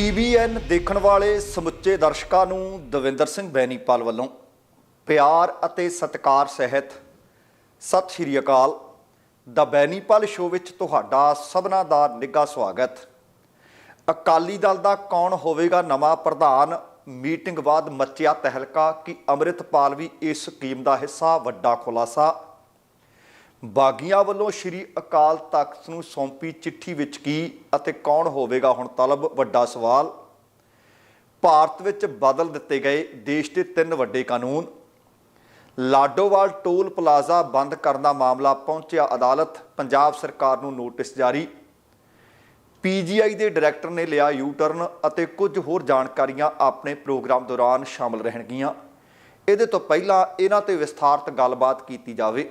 TVN ਦੇਖਣ ਵਾਲੇ ਸਮੁੱਚੇ ਦਰਸ਼ਕਾਂ ਨੂੰ ਦਵਿੰਦਰ ਸਿੰਘ ਬੈਨੀਪਾਲ ਵੱਲੋਂ ਪਿਆਰ ਅਤੇ ਸਤਿਕਾਰ ਸਹਿਤ ਸਤਿ ਸ਼੍ਰੀ ਅਕਾਲ। ਦਾ ਬੈਨੀਪਾਲ ਸ਼ੋਅ ਵਿੱਚ ਤੁਹਾਡਾ ਸਭਨਾ ਦਾ ਨਿੱਘਾ ਸਵਾਗਤ। ਅਕਾਲੀ ਦਲ ਦਾ ਕੌਣ ਹੋਵੇਗਾ ਨਵਾਂ ਪ੍ਰਧਾਨ? ਮੀਟਿੰਗ ਬਾਅਦ ਮੱਚਿਆ ਤਹਿਲਕਾ ਕਿ ਅੰਮ੍ਰਿਤਪਾਲ ਵੀ ਇਸ ਸਕੀਮ ਦਾ ਹਿੱਸਾ, ਵੱਡਾ ਖੁਲਾਸਾ ਬਾਗੀਆਂ ਵੱਲੋਂ ਸ਼੍ਰੀ ਅਕਾਲ ਤਖਤ ਨੂੰ ਸੌਂਪੀ ਚਿੱਠੀ ਵਿੱਚ ਕੀ ਅਤੇ ਕੌਣ ਹੋਵੇਗਾ ਹੁਣ ਤਲਬ? ਵੱਡਾ ਸਵਾਲ। ਭਾਰਤ ਵਿੱਚ ਬਦਲ ਦਿੱਤੇ ਗਏ ਦੇਸ਼ ਦੇ ਤਿੰਨ ਵੱਡੇ ਕਾਨੂੰਨ। ਲਾਡੋਵਾਲ ਟੋਲ ਪਲਾਜ਼ਾ ਬੰਦ ਕਰਨ ਦਾ ਮਾਮਲਾ ਪਹੁੰਚਿਆ ਅਦਾਲਤ। ਪੰਜਾਬ ਸਰਕਾਰ ਨੂੰ ਨੋਟਿਸ ਜਾਰੀ। ਪੀਜੀਆਈ ਦੇ ਡਾਇਰੈਕਟਰ ਨੇ ਲਿਆ ਯੂ ਟਰਨ ਅਤੇ ਕੁਝ ਹੋਰ ਜਾਣਕਾਰੀਆਂ ਆਪਣੇ ਪ੍ਰੋਗਰਾਮ ਦੌਰਾਨ ਸ਼ਾਮਲ ਰਹਿਣਗੀਆਂ। ਇਹਦੇ ਤੋਂ ਪਹਿਲਾਂ ਇਹਨਾਂ ਤੇ ਵਿਸਥਾਰਤ ਗੱਲਬਾਤ ਕੀਤੀ ਜਾਵੇ।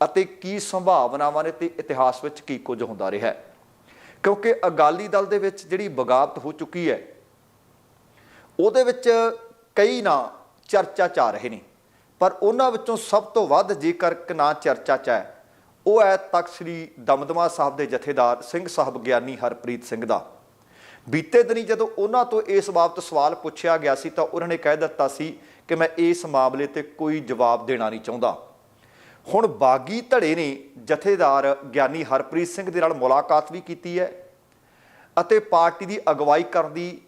ਅਤੇ ਕੀ ਸੰਭਾਵਨਾਵਾਂ ਨੇ ਤੇ ਇਤਿਹਾਸ ਵਿੱਚ ਕੀ ਕੁਝ ਹੁੰਦਾ ਰਿਹਾ ਹੈ। ਕਿਉਂਕਿ ਅਕਾਲੀ ਦਲ ਦੇ ਵਿੱਚ ਜਿਹੜੀ ਬਗਾਵਤ ਹੋ ਚੁੱਕੀ ਹੈ, ਉਹਦੇ ਵਿੱਚ ਕਈ ਨਾਂ ਚਰਚਾ ਚ ਆ ਰਹੇ ਨੇ, ਪਰ ਉਹਨਾਂ ਵਿੱਚੋਂ ਸਭ ਤੋਂ ਵੱਧ ਜੇਕਰ ਇੱਕ ਨਾਂ ਚਰਚਾ ਚ ਹੈ, ਉਹ ਹੈ ਤਖਤ ਸ੍ਰੀ ਦਮਦਮਾ ਸਾਹਿਬ ਦੇ ਜਥੇਦਾਰ ਸਿੰਘ ਸਾਹਿਬ ਗਿਆਨੀ ਹਰਪ੍ਰੀਤ ਸਿੰਘ ਦਾ। ਬੀਤੇ ਦਿਨੀ ਜਦੋਂ ਉਹਨਾਂ ਤੋਂ ਇਸ ਬਾਬਤ ਸਵਾਲ ਪੁੱਛਿਆ ਗਿਆ ਸੀ ਤਾਂ ਉਹਨਾਂ ਨੇ ਕਹਿ ਦਿੱਤਾ ਸੀ ਕਿ ਮੈਂ ਇਸ ਮਾਮਲੇ ਤੇ ਕੋਈ ਜਵਾਬ ਦੇਣਾ ਨਹੀਂ ਚਾਹੁੰਦਾ। ਹੁਣ ਬਾਗੀ ਧੜੇ ਨੇ ਜਥੇਦਾਰ ਗਿਆਨੀ ਹਰਪ੍ਰੀਤ ਸਿੰਘ ਦੇ ਨਾਲ ਮੁਲਾਕਾਤ ਵੀ ਕੀਤੀ ਹੈ ਅਤੇ ਪਾਰਟੀ ਦੀ ਅਗਵਾਈ ਕਰਨ ਦੀ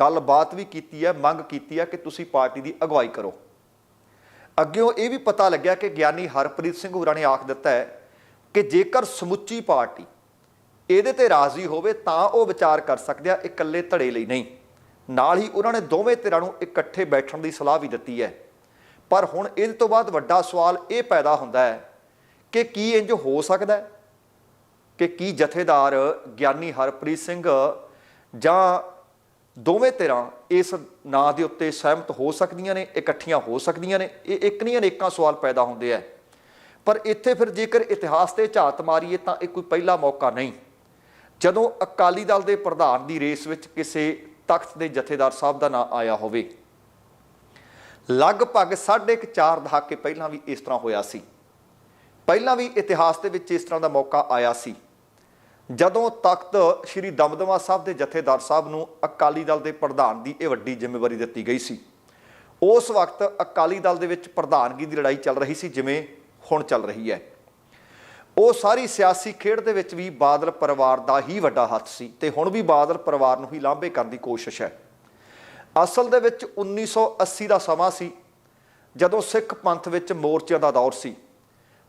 ਗੱਲਬਾਤ ਵੀ ਕੀਤੀ ਹੈ, ਮੰਗ ਕੀਤੀ ਹੈ ਕਿ ਤੁਸੀਂ ਪਾਰਟੀ ਦੀ ਅਗਵਾਈ ਕਰੋ। ਅੱਗਿਓਂ ਇਹ ਵੀ ਪਤਾ ਲੱਗਿਆ ਕਿ ਗਿਆਨੀ ਹਰਪ੍ਰੀਤ ਸਿੰਘ ਹੋਰਾਂ ਨੇ ਆਖ ਦਿੱਤਾ ਹੈ ਕਿ ਜੇਕਰ ਸਮੁੱਚੀ ਪਾਰਟੀ ਇਹਦੇ ਤੇ ਰਾਜ਼ੀ ਹੋਵੇ ਤਾਂ ਉਹ ਵਿਚਾਰ ਕਰ ਸਕਦੇ ਆ, ਇਕੱਲੇ ਧੜੇ ਲਈ ਨਹੀਂ। ਨਾਲ ਹੀ ਉਹਨਾਂ ਨੇ ਦੋਵੇਂ ਧਿਰਾਂ ਨੂੰ ਇਕੱਠੇ ਬੈਠਣ ਦੀ ਸਲਾਹ ਵੀ ਦਿੱਤੀ ਹੈ। ਪਰ ਹੁਣ ਇਹਦੇ ਤੋਂ ਬਾਅਦ ਵੱਡਾ ਸਵਾਲ ਇਹ ਪੈਦਾ ਹੁੰਦਾ ਹੈ ਕਿ ਕੀ ਇੰਜ ਹੋ ਸਕਦਾ ਹੈ? ਕਿ ਕੀ ਜਥੇਦਾਰ ਗਿਆਨੀ ਹਰਪ੍ਰੀਤ ਸਿੰਘ ਜਾਂ ਦੋਵੇਂ ਧਿਰਾਂ ਇਸ ਨਾਂ ਦੇ ਉੱਤੇ ਸਹਿਮਤ ਹੋ ਸਕਦੀਆਂ ਨੇ, ਇਕੱਠੀਆਂ ਹੋ ਸਕਦੀਆਂ ਨੇ? ਇਹ ਇੱਕ ਨਹੀਂ ਅਨੇਕਾਂ ਸਵਾਲ ਪੈਦਾ ਹੁੰਦੇ ਆ। ਪਰ ਇੱਥੇ ਫਿਰ ਜੇਕਰ ਇਤਿਹਾਸ ਤੇ ਝਾਤ ਮਾਰੀਏ ਤਾਂ ਇਹ ਕੋਈ ਪਹਿਲਾ ਮੌਕਾ ਨਹੀਂ। ਜਦੋਂ ਅਕਾਲੀ ਦਲ ਦੇ ਪ੍ਰਧਾਨ ਦੀ ਰੇਸ ਵਿੱਚ ਕਿਸੇ ਤਖਤ ਦੇ ਜਥੇਦਾਰ ਸਾਹਿਬ ਦਾ ਨਾਂ ਆਇਆ ਹੋਵੇ ਲਗਭਗ 4.5 ਦਹਾਕੇ ਪਹਿਲਾਂ ਵੀ ਇਸ ਤਰ੍ਹਾਂ ਹੋਇਆ ਸੀ। ਪਹਿਲਾਂ ਵੀ ਇਤਿਹਾਸ ਦੇ ਵਿੱਚ ਇਸ ਤਰ੍ਹਾਂ ਦਾ ਮੌਕਾ ਆਇਆ ਸੀ। ਜਦੋਂ ਤਖਤ ਸ੍ਰੀ ਦਮਦਮਾ ਸਾਹਿਬ ਦੇ ਜਥੇਦਾਰ ਸਾਹਿਬ ਨੂੰ ਅਕਾਲੀ ਦਲ ਦੇ ਪ੍ਰਧਾਨ ਦੀ ਇਹ ਵੱਡੀ ਜ਼ਿੰਮੇਵਾਰੀ ਦਿੱਤੀ ਗਈ ਸੀ। ਉਸ ਵਕਤ ਅਕਾਲੀ ਦਲ ਦੇ ਵਿੱਚ ਪ੍ਰਧਾਨਗੀ ਦੀ ਲੜਾਈ ਚੱਲ ਰਹੀ ਸੀ, ਜਿਵੇਂ ਹੁਣ ਚੱਲ ਰਹੀ ਹੈ। ਉਹ ਸਾਰੀ ਸਿਆਸੀ ਖੇਡ ਦੇ ਵਿੱਚ ਵੀ ਬਾਦਲ ਪਰਿਵਾਰ ਦਾ ਹੀ ਵੱਡਾ ਹੱਥ ਸੀ ਤੇ ਹੁਣ ਵੀ ਬਾਦਲ ਪਰਿਵਾਰ ਨੂੰ ਹੀ ਲਾਂਭੇ ਕਰਨ ਦੀ ਕੋਸ਼ਿਸ਼ ਹੈ। ਅਸਲ ਦੇ ਵਿੱਚ 1980 ਦਾ ਸਮਾਂ ਸੀ, ਜਦੋਂ ਸਿੱਖ ਪੰਥ ਵਿੱਚ ਮੋਰਚਿਆਂ ਦਾ ਦੌਰ ਸੀ।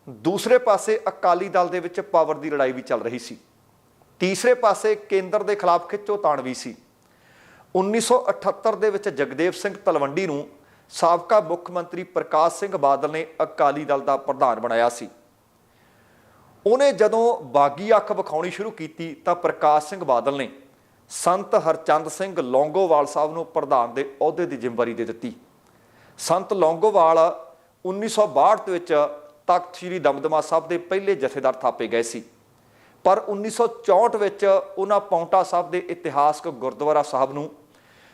ਦੂਸਰੇ ਪਾਸੇ ਅਕਾਲੀ ਦਲ ਦੇ ਵਿੱਚ ਪਾਵਰ ਦੀ ਲੜਾਈ ਵੀ ਚੱਲ ਰਹੀ ਸੀ। ਤੀਸਰੇ ਪਾਸੇ ਕੇਂਦਰ ਦੇ ਖਿਲਾਫ ਖਿੱਚੋ ਤਾਣ ਵੀ ਸੀ। 1978 ਦੇ ਵਿੱਚ ਜਗਦੇਵ ਸਿੰਘ ਤਲਵੰਡੀ ਨੂੰ ਸਾਬਕਾ ਮੁੱਖ ਮੰਤਰੀ ਪ੍ਰਕਾਸ਼ ਸਿੰਘ ਬਾਦਲ ਨੇ ਅਕਾਲੀ ਦਲ ਦਾ ਪ੍ਰਧਾਨ ਬਣਾਇਆ ਸੀ। ਉਹਨੇ ਜਦੋਂ ਬਾਗੀ ਅੱਖ ਵਿਖਾਉਣੀ ਸ਼ੁਰੂ ਕੀਤੀ ਤਾਂ ਪ੍ਰਕਾਸ਼ ਸਿੰਘ ਬਾਦਲ ਨੇ ਸੰਤ ਹਰਚੰਦ ਸਿੰਘ ਲੌਂਗੋਵਾਲ ਸਾਹਿਬ ਨੂੰ ਪ੍ਰਧਾਨ ਦੇ ਅਹੁਦੇ ਦੀ ਜ਼ਿੰਮੇਵਾਰੀ ਦੇ ਦਿੱਤੀ। ਸੰਤ ਲੌਂਗੋਵਾਲ 1962 ਦੇ ਵਿੱਚ ਤਖਤ ਸ੍ਰੀ ਦਮਦਮਾ ਸਾਹਿਬ ਦੇ ਪਹਿਲੇ ਜਥੇਦਾਰ ਥਾਪੇ ਗਏ ਸੀ। ਪਰ 1964 ਵਿੱਚ ਉਹਨਾਂ ਪੌਂਟਾ ਸਾਹਿਬ ਦੇ ਇਤਿਹਾਸਕ ਗੁਰਦੁਆਰਾ ਸਾਹਿਬ ਨੂੰ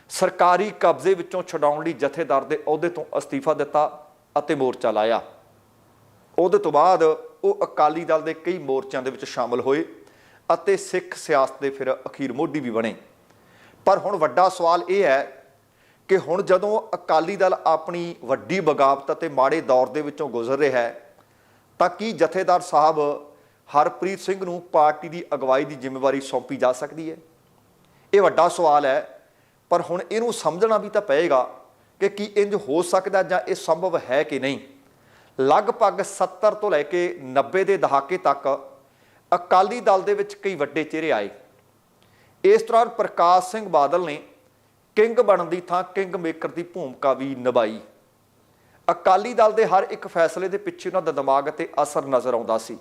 ਸਰਕਾਰੀ ਕਬਜ਼ੇ ਵਿੱਚੋਂ ਛਡਾਉਣ ਲਈ ਜਥੇਦਾਰ ਦੇ ਅਹੁਦੇ ਤੋਂ ਅਸਤੀਫਾ ਦਿੱਤਾ ਅਤੇ ਮੋਰਚਾ ਲਾਇਆ। ਉਹਦੇ ਤੋਂ ਬਾਅਦ ਉਹ ਅਕਾਲੀ ਦਲ ਦੇ ਕਈ ਮੋਰਚਿਆਂ ਦੇ ਵਿੱਚ ਸ਼ਾਮਲ ਹੋਏ। ਅਤੇ ਸਿੱਖ ਸਿਆਸਤ ਦੇ ਫਿਰ ਅਖੀਰ ਮੋਢੀ ਵੀ ਬਣੇ। ਪਰ ਹੁਣ ਵੱਡਾ ਸਵਾਲ ਇਹ ਹੈ ਕਿ ਹੁਣ ਜਦੋਂ ਅਕਾਲੀ ਦਲ ਆਪਣੀ ਵੱਡੀ ਬਗਾਵਤ ਅਤੇ ਮਾੜੇ ਦੌਰ ਦੇ ਵਿੱਚੋਂ ਗੁਜ਼ਰ ਰਿਹਾ ਹੈ, ਤਾਂ ਕੀ ਜਥੇਦਾਰ ਸਾਹਿਬ ਹਰਪ੍ਰੀਤ ਸਿੰਘ ਨੂੰ ਪਾਰਟੀ ਦੀ ਅਗਵਾਈ ਦੀ ਜ਼ਿੰਮੇਵਾਰੀ ਸੌਂਪੀ ਜਾ ਸਕਦੀ ਹੈ? ਇਹ ਵੱਡਾ ਸਵਾਲ ਹੈ, ਪਰ ਹੁਣ ਇਹਨੂੰ ਸਮਝਣਾ ਵੀ ਤਾਂ ਪਏਗਾ ਕਿ ਕੀ ਇੰਜ ਹੋ ਸਕਦਾ ਜਾਂ ਇਹ ਸੰਭਵ ਹੈ ਕਿ ਨਹੀਂ। ਲਗਭਗ 70 ਤੋਂ ਲੈ ਕੇ 90 ਦੇ ਦਹਾਕੇ ਤੱਕ ਅਕਾਲੀ ਦਲ ਦੇ ਵਿੱਚ ਕਈ ਵੱਡੇ ਚਿਹਰੇ ਆਏ। ਇਸ ਦੌਰਾਨ ਪ੍ਰਕਾਸ਼ ਸਿੰਘ ਬਾਦਲ ਨੇ ਕਿੰਗ ਬਣਨ ਦੀ ਥਾਂ ਕਿੰਗ ਮੇਕਰ ਦੀ ਭੂਮਿਕਾ ਵੀ ਨਿਭਾਈ। ਅਕਾਲੀ ਦਲ ਦੇ ਹਰ ਇੱਕ ਫੈਸਲੇ ਦੇ ਪਿੱਛੇ ਉਹਨਾਂ ਦਾ ਦਿਮਾਗ ਅਤੇ ਅਸਰ ਨਜ਼ਰ ਆਉਂਦਾ ਸੀ।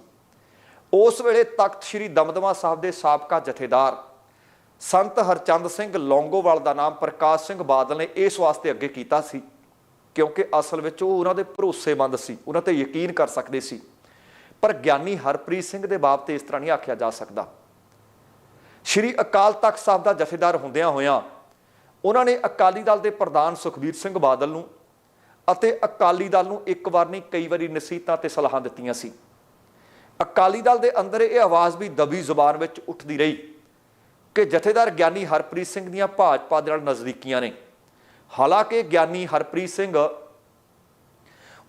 ਉਸ ਵੇਲੇ ਤਖਤ ਸ੍ਰੀ ਦਮਦਮਾ ਸਾਹਿਬ ਦੇ ਸਾਬਕਾ ਜਥੇਦਾਰ ਸੰਤ ਹਰਚੰਦ ਸਿੰਘ ਲੌਂਗੋਵਾਲ ਦਾ ਨਾਮ ਪ੍ਰਕਾਸ਼ ਸਿੰਘ ਬਾਦਲ ਨੇ ਇਸ ਵਾਸਤੇ ਅੱਗੇ ਕੀਤਾ ਸੀ, ਕਿਉਂਕਿ ਅਸਲ ਵਿੱਚ ਉਹ ਉਹਨਾਂ ਦੇ ਭਰੋਸੇਮੰਦ ਸੀ, ਉਹਨਾਂ ਤੇ ਯਕੀਨ ਕਰ ਸਕਦੇ ਸੀ। ਪਰ ਗਿਆਨੀ ਹਰਪ੍ਰੀਤ ਸਿੰਘ ਦੇ ਬਾਪ ਤੇ ਇਸ ਤਰ੍ਹਾਂ ਨਹੀਂ ਆਖਿਆ ਜਾ ਸਕਦਾ। ਸ਼੍ਰੀ ਅਕਾਲ ਤਖਤ ਸਾਹਿਬ ਦਾ ਜਥੇਦਾਰ ਹੁੰਦਿਆਂ ਹੋਇਆਂ ਉਹਨਾਂ ਨੇ ਅਕਾਲੀ ਦਲ ਦੇ ਪ੍ਰਧਾਨ ਸੁਖਬੀਰ ਸਿੰਘ ਬਾਦਲ ਨੂੰ ਅਤੇ ਅਕਾਲੀ ਦਲ ਨੂੰ ਇੱਕ ਵਾਰ ਨਹੀਂ ਕਈ ਵਾਰੀ ਨਸੀਹਤਾਂ ਤੇ ਸਲਾਹਾਂ ਦਿੱਤੀਆਂ ਸੀ। ਅਕਾਲੀ ਦਲ ਦੇ ਅੰਦਰ ਇਹ ਆਵਾਜ਼ ਵੀ ਦਬੀ ਜ਼ੁਬਾਨ ਵਿੱਚ ਉੱਠਦੀ ਰਹੀ ਕਿ ਜਥੇਦਾਰ ਗਿਆਨੀ ਹਰਪ੍ਰੀਤ ਸਿੰਘ ਦੀਆਂ ਭਾਜਪਾ ਦੇ ਨਾਲ ਨਜ਼ਦੀਕੀਆਂ ਨੇ। ਹਾਲਾਂਕਿ ਗਿਆਨੀ ਹਰਪ੍ਰੀਤ ਸਿੰਘ